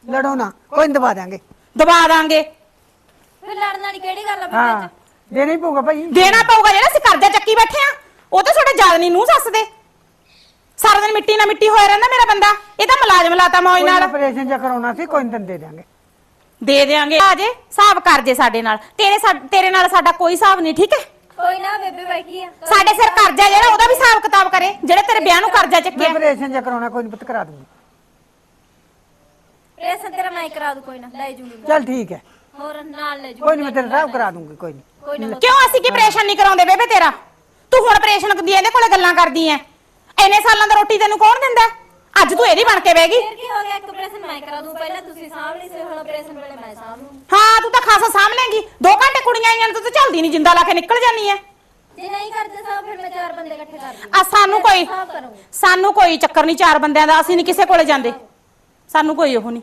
ਲੜੋ ਨਾ। ਕੋਈ ਨਹੀਂ ਦਵਾ ਦਾਂਗੇ ਦਬਾ ਦਾਂਗੇ। ਫਿਰ ਲੜਨ ਵਾਲੀ ਕਿਹੜੀ ਗੱਲ ਆ ਹਾਂ। ਦੇਣਾ ਹੀ ਪਊਗਾ ਭਾਈ। ਦੇਣਾ ਪਊਗਾ ਜਿਹੜਾ ਅਸੀਂ ਕਰਜ਼ਾ ਚੱਕੀ ਬੈਠੇ ਆ। ਉਹ ਤਾਂ ਤੁਹਾਡੇ ਨਹੀਂ ਨੂੰ ਸੱਸ ਦੇ। ਸਾਰਾ ਦਿਨ ਮਿੱਟੀ ਨਾਲ ਮਿੱਟੀ ਹੋਇਆ ਰਹਿੰਦਾ ਮੇਰਾ ਬੰਦਾ। ਇਹ ਤਾਂ ਮੁਲਾਜ਼ਮ ਲਾਤਾ ਮੌਜ ਕੋਈ ਨਾਲ। ਆਪਰੇਸ਼ਨ ਜੇ ਕਰਾਉਣਾ ਸੀ ਕੋਈ ਨਹੀਂ ਦੇ ਦਿਆਂਗੇ। ਦੇ ਦੇਾਂਗੇ ਆ ਜੇ ਹਿਸਾਬ ਕਰ ਜੇ ਸਾਡੇ ਨਾਲ। ਤੇਰੇ ਸਾ- ਤੇਰੇ ਨਾਲ ਸਾਡਾ ਕੋਈ ਹਿਸਾਬ ਨਹੀਂ ਠੀਕ ਹੈ? ਕੋਈ ਨਾ ਬੇਬੇ ਬੈਠੀ ਆ ਸਾਡੇ ਸਿਰ ਕਰਜ਼ਾ ਜਿਹੜਾ ਉਹਦਾ ਵੀ ਹਿਸਾਬ ਕਿਤਾਬ ਕਰੇ। ਜਿਹੜੇ ਤੇਰੇ ਵਿਆਹ ਨੂੰ ਕਰਜ਼ਾ ਮੈਂ ਚੱਕਿਆ ਆਪਰੇਸ਼ਨ ਜੇ ਕਰਾਉਣਾ ਕੋਈ ਨਹੀਂ ਪੁੱਤ ਕਰਾ ਦੂੰਗੀ। ਪ੍ਰੇਸ਼ਨ ਤੇਰਾ ਮੈਂ ਕਰਾ ਦੂ ਕੋਈ ਨਾ ਲੈ ਜੂਗੀ ਚੱਲ ਠੀਕ ਹੈ। ਹੋਰ ਨਾਲ ਲੈ ਜੂ ਕੋਈ ਨਹੀਂ ਮੈਂ ਤੇਰਾ ਹਿਸਾਬ ਕਰਾ ਦੂੰਗੀ ਕੋਈ ਨਹੀਂ ਕੋਈ ਨਾ ਕਿਉਂ ਅਸੀਂ ਕੀ ਆਪਰੇਸ਼ਨ ਨਹੀਂ ਕਰਾਉਂਦੇ ਬੇਬੇ ਤੇਰਾ? ਤੂੰ ਹੁਣ ਆਪਰੇਸ਼ਨ ਦੀ ਇਹਦੇ ਕੋਲੇ ਗੱਲਾਂ ਕਰਦੀ ਐ। ਇੰਨੇ ਸਾਲਾਂ ਦਾ ਰੋਟੀ ਤੈਨੂੰ ਕੌਣ ਦਿੰਦਾ? ਅੱਜ ਤੂੰ ਇਹਦੀ ਬਣ ਕੇ ਬਹਿ ਗਈ। ਫਿਰ ਕੀ ਹੋ ਗਿਆ? ਇੱਕ ਆਪਰੇਸ਼ਨ ਮੈਂ ਕਰਾ ਦੂੰ ਪਹਿਲਾਂ ਤੁਸੀਂ ਸਾਂਭ ਲਈ ਸੀ ਹੁਣ ਆਪਰੇਸ਼ਨ ਵੇਲੇ ਮੈਂ ਸਾਂਭ। ਲੂੰ ਹਾਂ ਤੂੰ ਤਾਂ ਖਾਸਾ ਸਾਂਭ ਲੇਂਗੀ ਦੋ ਘੰਟੇ ਕੁੜੀਆਂ ਆਈਆਂ ਨੇ ਤੂੰ ਤਾਂ ਝਲਦੀ ਨਹੀਂ ਜਿੰਦਾ ਲਾ ਕੇ ਨਿਕਲ ਜਾਨੀ ਐ। ਜੇ ਨਹੀਂ ਕਰਦੇ ਸਾਂਭ ਫਿਰ ਮੈਂ ਚਾਰ ਬੰਦੇ ਇਕੱਠੇ ਕਰ ਦੂੰ ਆ ਸਾਨੂੰ ਕੋਈ ਸਾਂਭ ਕਰੂੰਗੀ। ਸਾਨੂੰ ਕੋਈ ਚੱਕਰ ਨਹੀਂ ਚਾਰ ਬੰਦਿਆਂ ਦਾ ਅਸੀਂ ਨਹੀਂ ਕਿਸੇ ਕੋਲੇ ਜਾਂਦੇ। ਸਾਨੂੰ ਕੋਈ ਉਹ ਨਹੀਂ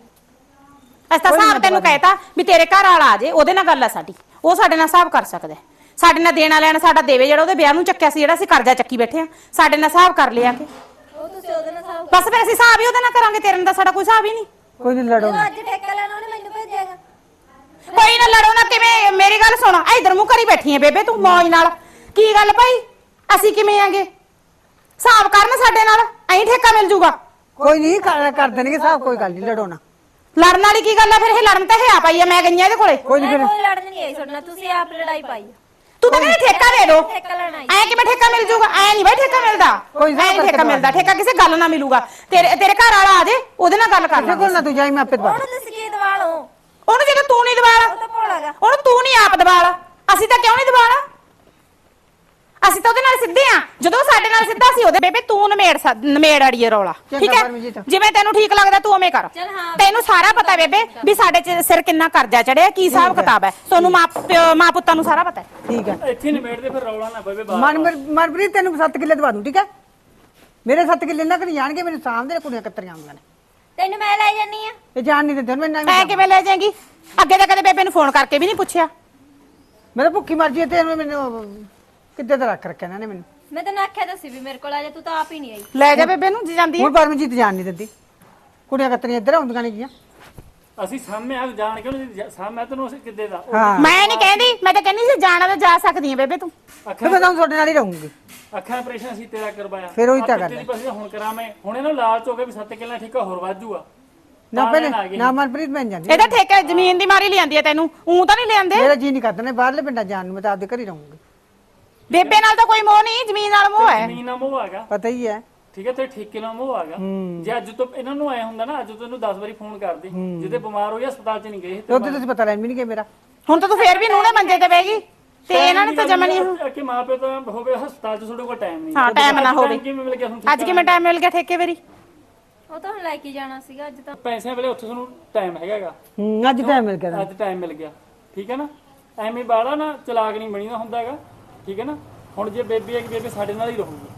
ਅਸੀਂ ਤਾਂ ਹਿਸਾਬ ਤੈਨੂੰ ਕਹਿਤਾ ਵੀ ਤੇਰੇ ਘਰ ਵਾਲਾ ਆ ਜੇ ਉਹਦੇ ਨਾਲ ਗੱਲ ਆ ਸਾਡੀ। ਉਹ ਸਾਡੇ ਨਾਲ ਹਿਸਾਬ ਕਰ ਸਕਦਾ। ਹੈ। ਸਾਡੇ ਨਾਲ ਦੇਣਾ ਲੈਣਾ ਸਾਡਾ ਦੇਵੇ ਜਿਹੜਾ ਉਹਦੇ ਵਿਆਹ ਨੂੰ ਚੱਕਿਆ ਸੀ ਜਿਹੜਾ ਅਸੀਂ ਕਰਜ਼ਾ ਚੱਕੀ ਬੈਠੇ ਆ ਸਾਡੇ ਨਾਲ ਹਿਸਾਬ ਕਰ ਲਿਆ ਕਿ। ਉਹ ਤੁਸੀਂ ਉਹਦੇ ਨਾਲ ਬਸ ਫਿਰ ਅਸੀਂ ਹਿਸਾਬ ਹੀ ਉਹਦੇ ਨਾਲ ਕਰਾਂਗੇ ਤੇਰੇ ਨਾਲ ਤਾਂ ਸਾਡਾ ਕੋਈ ਹਿਸਾਬ ਹੀ ਨਹੀਂ। ਕੋਈ ਨਹੀਂ ਲੜੋ ਜਦੋਂ ਅੱਜ ਠੇਕਾ ਲੈਣਾ ਉਹਨੇ ਮੈਨੂੰ ਭੇਜਿਆਗਾ ਕੋਈ ਨਾ ਲੜੋ ਨਾ ਕਿਵੇਂ ਮੇਰੀ ਗੱਲ ਸੁਣ ਇਧਰ ਮੂੰਹ ਕਰੀ ਬੈਠੀ ਐ ਬੇਬੇ ਤੂੰ ਮੌਜ ਨਾਲ। ਕੀ ਗੱਲ ਭਾਈ? ਅਸੀਂ ਕਿਵੇਂ ਆਂਗੇ? ਹਿਸਾਬ ਕਰਨ ਸਾਡੇ ਨਾਲ ਐਂ ਠੇਕਾ ਮਿਲ ਜੂਗਾ। ਕੋਈ ਨਹੀਂ ਕਰ ਕਰ ਦੇਣਗੇ ਹਿਸਾਬ ਕੋਈ ਗੱਲ ਨਹੀਂ ਲੜੋ ਨਾ। ਲੜਨ ਵਾਲੀ ਕੀ ਗੱਲ ਆ ਫਿਰ ਇਹ ਲੜਨ ਤਾਂ ਹੈ ਆ ਪਾਈ ਆ ਮੈਂ ਗਈਆਂ ਇਹਦੇ ਕੋਲੇ। ਕੋਈ ਨਹੀਂ ਮੈਂ ਫਿਰ। ਕੋਈ ਲੜਨ ਨਹੀਂ ਆਈ ਤੁਹਾਡੇ ਨਾਲ ਤੁਸੀਂ ਆਪ ਲੜਾਈ ਪਾਈ ਆ। ਤੂੰ ਤਾਂ ਕਹਿੰਦੀ ਠੇਕਾ ਦੇ ਦੋ। ਠੇਕਾ ਲੈਣਾ ਐ ਕਿਵੇਂ ਠੇਕਾ ਮਿਲ ਜੂਗਾ ਐ ਨਹੀਂ ਬਈ ਠੇਕਾ ਮਿਲਦਾ। ਕੋਈ ਹਿਸਾਬ ਕਰਕੇ ਠੇਕਾ ਦਵਾ ਮਿਲਦਾ। ਠੇਕਾ ਕਿਸੇ ਗੱਲ ਨਾਲ ਮਿਲੂਗਾ। ਤੇਰੇ ਤੇਰੇ ਘਰ ਵਾਲਾ ਆ ਜੇ ਉਹਦੇ ਨਾਲ ਗੱਲ ਕਰ ਲਾਂਗੇ। ਕੋਲ ਨਾ ਤੂੰ ਜਾਈ ਮੈਂ ਆਪੇ ਦਵਾ ਉਹਨੂੰ ਤੁਸੀਂ ਕੀ ਦਵਾ ਲਓ ਉਹਨੂੰ ਜਦੋਂ ਤੂੰ ਨਹੀਂ ਦਵਾਲਾ ਉਹ ਤਾਂ ਭੋਲਾਗਾ ਉਹਨੂੰ ਤੂੰ ਨਹੀਂ ਆਪ ਦਵਾਲਾ। ਅਸੀਂ ਤਾਂ ਕਿਉਂ ਨਹੀਂ ਦਵਾਲਾ? ਅਸੀਂ ਤਾਂ ਉਹਦੇ ਨਾਲ ਸਿੱਧੇ ਆ। ਜਦੋਂ ਉਹ ਸਾਡੇ ਨਾਲ ਸਿੱਧਾ ਸੀ ਉਹਦੇ ਬੇਬੇ ਤੂੰ ਨਮੇੜ ਨਮੇੜ ਅੜੀਏ ਰੌਲਾ। ਚੰਗਾ ਠੀਕ ਹੈ। ਜਿਵੇਂ ਤੈਨੂੰ ਠੀਕ ਲੱਗਦਾ ਤੂੰ ਉਵੇਂ ਕਰ। ਚੱਲ ਹਾਂ। ਤੈਨੂੰ ਸਾਰਾ ਪਤਾ ਬੇਬੇ ਵੀ ਸਾਡੇ ਚ ਸਿਰ ਕਿੰਨਾ ਕਰਜ਼ਾ ਚੜਿਆ ਕੀ ਹਿਸਾਬ ਕਿਤਾਬ ਹੈ। ਤੁਹਾਨੂੰ ਮਾਂ ਪਿਓ- ਮਾਂ ਪੁੱਤਾਂ ਨੂੰ ਸਾਰਾ ਪਤਾ ਹੈ। ਠੀਕ ਹੈ। ਇੱਥੇ ਨਿਬੇੜਦੇ ਫਿਰ ਰੌਲਾ ਨਾ ਪਵੇ ਬਾਹਰ। ਮਨ ਮਨਪ੍ਰੀਤ ਤੈਨੂੰ 7 ਕਿੱਲੇ ਦਵਾ ਦੂੰ ਠੀਕ ਹੈ? ਮੇਰੇ 7 ਕਿੱਲੇ ਨਾ ਕਰੀ ਜਾਣਗੇ ਮੈਨੂੰ ਸਾਹਮਣੇ ਕੁੜੀਆਂ ਕੱਤਰੀਆਂ ਆਉਂਦੀਆਂ ਨੇ। ਤੈਨੂੰ ਮੈਂ ਲੈ ਜਾਨੀ ਆ। ਇਹ ਜਾਣ ਨਹੀਂ ਦਿੰਦੇ ਮੈਂ ਐ ਨਹੀਂ ਕਿਵੇਂ ਲੈ ਜਾਏਗੀ? ਅੱਗੇ ਤਾਂ ਕਦੇ ਬੇਬੇ ਨੂੰ ਫੋਨ ਕਰਕੇ ਵੀ ਨਹੀਂ ਪੁੱਛਿਆ। ਮੇਰੇ ਭੁੱਖੀ ਮਰਜ਼ੀ ਤੇ ਇਹਨੂੰ ਮੈਨੂੰ ਕਿੱਦੇ ਦਾ ਰੱਖ ਰੱਖਿਆ ਇਹਨਾਂ ਨੇ ਮੈਨੂੰ? ਮੈਂ ਤੈਨੂੰ ਆਖਿਆ ਤਾਂ ਸੀ ਵੀ ਮੇਰੇ ਕੋਲ ਆ ਜਾ ਤੂੰ ਤਾਂ ਆਪ ਹੀ ਨਹੀਂ ਆਈ। ਲੈ ਜਾ ਬੇਬੇ ਨੂੰ ਜੇ ਜਾਂਦੀ ਹੈ ਹੁਣ ਪਰਮਜੀਤ ਜਾਣ ਨਹੀਂ ਦਿੰਦੀ। ਕੁੜੀਆਂ ਕੱਤਰੀਆਂ ਇੱਧਰ ਆਉਂਦੀਆਂ ਨੇ ਗੀਆਂ ਅਸੀਂ ਸਾਹਮਣੇ ਆ ਜਾਣ ਕੇ ਨਹੀਂ ਸਾਹਮਣੇ ਤੈਨੂੰ ਅਸੀਂ ਕਿੱਦੇ ਦਾ? ਹਾਂ। ਮੈਂ ਨਹੀਂ ਕਹਿੰਦੀ ਮੈਂ ਤਾਂ ਕਹਿੰਦੀ ਸੀ ਜਾਣਾ ਤਾਂ ਜਾ ਸਕਦੀ ਹੈ ਬੇਬੇ ਤੂੰ। ਫਿਰ ਮੈਂ ਤਾਂ ਤੁਹਾਡੇ ਨਾਲ ਹੀ ਰਹੂੰਗੀ। ਅੱਖਾਂ ਆਪਰੇਸ਼ਨ ਅਸੀਂ ਤੇਰਾ ਕਰਵਾਇਆ। ਫਿਰ ਉਹੀ ਤਾਂ ਗੱਲ ਹੈ। ਦੀ ਪਸਲੀ ਹੁਣ ਕਰਾਂ ਮੈਂ। ਹੁਣ ਇਹਨੂੰ ਲਾਲਚ ਹੋ ਗਿਆ ਵੀ ਸੱਤ ਕਿੱਲਾ ਠੇਕਾ ਹੋਰ ਵਾਜੂਗਾ ਨਾ ਆ ਗਏ। ਨਾ ਮਨਪ੍ਰੀਤ ਮੈਂ ਨੀ ਜਾਂਦੀ। ਇਹਦਾ ਠੇਕੇ ਜ਼ਮੀਨ ਦੀ ਮਾਰੀ ਲਿਆਂਦੀ ਹੈ ਤੈਨੂੰ। ਉਂ ਤਾਂ ਨਹੀਂ ਲਿਆਂਦੇ? ਮੇਰਾ ਜੀ ਨਹੀਂ ਕਰਦਾ ਨੇ ਬਾਹਰਲੇ ਪਿੰਡਾਂ ਜਾਣ ਨੂੰ ਮੈਂ ਤਾਂ ਆਪਦੇ ਘਰ ਹੀ ਰਹੂੰਗੀ। ਬੇਬੇ ਨਾਲ ਤਾਂ ਕੋਈ ਮੋਹ ਨਹੀਂ ਜ਼ਮੀਨ ਨਾਲ ਮੋਹ ਹੈ। ਜ਼ਮੀਨ ਨਾਲ ਮੋਹ ਆਗਾ ਪਤਾ ਹੀ ਹੈ। ਠੀਕ ਹੈ ਤੇ ਠੇਕੇ ਨਾਲ ਮੋਹ ਆਗਾ ਜੇ ਅੱਜ ਤੋਂ ਇਹਨਾਂ ਨੂੰ ਆਇਆ ਹੁੰਦਾ ਨਾ ਅੱਜ ਤੋਂ ਇਹਨੂੰ 10 ਵਾਰੀ ਫੋਨ ਕਰਦੇ। ਜਿਹਦੇ ਬਿਮਾਰ ਹੋਈ ਹਸਪਤਾਲ 'ਚ ਨਹੀਂ ਗਏ ਤੇ ਉਹਦੇ ਤੁਸੀਂ ਪਤਾ ਲੈਣ ਵੀ ਨਹੀਂ ਗਏ ਮੇਰਾ। ਹੁਣ ਤਾਂ ਤੂੰ ਫੇਰ ਵੀ ਨੂੰਹ ਮੰਜੇ ਤੇ ਬਹਿ ਗਈ ਤੇ ਇਹਨਾਂ ਨੇ ਤਾਂ ਜਮਾ ਨਹੀਂ ਕਿ ਮਾਪੇ ਤਾਂ ਹੋਵੇ ਹਸਪਤਾਲ 'ਚ ਤੁਹਾਡੇ ਕੋਲ ਟਾਈਮ ਨਹੀਂ। ਹਾਂ, time ਨਾ ਹੋਵੇ। ਕਿਵੇਂ ਮਿਲ ਗਿਆ ਹੁਣ ਅੱਜ ਕਿਵੇਂ ਟਾਈਮ ਮਿਲ ਗਿਆ ਠੇਕੇ ਵੇਰੀ? ਉਹ ਤਾਂ ਹੁਣ ਲੈ ਕੇ ਜਾਣਾ ਸੀਗਾ ਅੱਜ ਤਾਂ। ਪੈਸਿਆਂ ਵੇਲੇ ਉੱਥੇ ਤੁਹਾਨੂੰ ਟਾਈਮ ਹੈਗਾਗਾ। ਹੂੰ ਅੱਜ ਟਾਈਮ ਮਿਲ ਗਿਆ ਅੱਜ ਟਾਈਮ ਮਿਲ ਗਿਆ। ਠੀਕ ਹੈ ਨਾ? ਐਵੇਂ ਬਾਲਾ ਨਾ ਚਲਾਕ ਨਹੀਂ ਬਣੀਦਾ ਹੁੰਦਾਗਾ। ਠੀਕ ਹੈ ਨਾ? ਹੁਣ ਜੇ ਬੇਬੀ ਹੈ ਕਿ ਬੇਬੀ ਸਾਡੇ ਨਾਲ ਹੀ ਰਹੂਗੀ।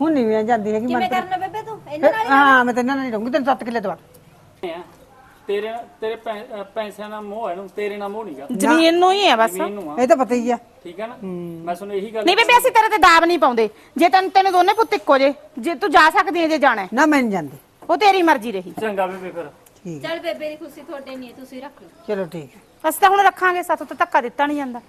ਹੁਣ ਨਹੀਂ ਮੈਂ ਜਾਂਦੀ ਹੈਗੀ ਕਿਵੇਂ ਮਨਪ੍ਰੀਤ ਕਰਨਾ ਬੇਬੇ ਤੂੰ? ਇਹਨਾਂ ਨਾਲ ਹੀ ਹਾਂ ਮੈਂ ਤਾਂ ਇਹਨਾਂ ਨਾਲ ਹੀ ਰਹੂੰਗੀ ਤੈਨੂੰ 7 ਕਿੱਲੇ ਦਵਾ। ਆ ਤੇਰੇ ਤੇਰੇ ਪੈ- ਪੈਸਿਆਂ ਦਾ ਮੋਹ ਹੈ ਨੂੰ ਤੇਰੇ ਨਾਲ ਮੋਹ ਨਹੀਂਗਾ ਜ਼ਮੀਨ ਨੂੰ ਹੀ ਹੈ ਬਸ। ਜ਼ਮੀਨ ਨੂੰ ਆ। ਇਹ ਤਾਂ ਪਤਾ ਹੀ ਹੈ ਠੀਕ ਹੈ ਨਾ? ਮੈਂ ਤੁਹਾਨੂੰ ਇਹੀ ਗੱਲ ਨਹੀਂ ਬੇਬੇ ਅਸੀਂ ਤੇਰੇ ਤੇ ਦਾਬ ਨਹੀਂ ਪਾਉਂਦੇ। ਜੇ ਤੈਨੂੰ ਤੈਨੂੰ ਦੋਨੇ ਪੁੱਤ ਇੱਕੋ ਜੇ ਜੇ ਤੂੰ ਜਾ ਸਕਦੀ ਹੈ ਜੇ ਜਾਣਾ ਹੈ, ਨਾ ਮੈਂ ਨਹੀਂ ਜਾਂਦੀ। ਉਹ ਤੇਰੀ ਮਰਜ਼ੀ ਰਹੀ। ਚੰਗਾ ਬੇਬੇ ਫਿਰ। ਠੀਕ। ਚੱਲ ਬੇਬੇ ਦੀ ਖੁਸ਼ੀ ਤੁਹਾਡੇ ਨਹੀਂ ਹੈ ਤੁਸੀਂ ਰੱਖ ਲਓ। ਚਲੋ ਠੀਕ ਹੈ। ਅਸੀਂ ਤਾਂ ਹੁਣ ਰੱਖਾਂਗੇ ਸਾਥੋਂ ਤਾਂ ਧੱਕਾ ਦਿੱਤਾ ਨਹੀਂ ਜਾਂਦਾ।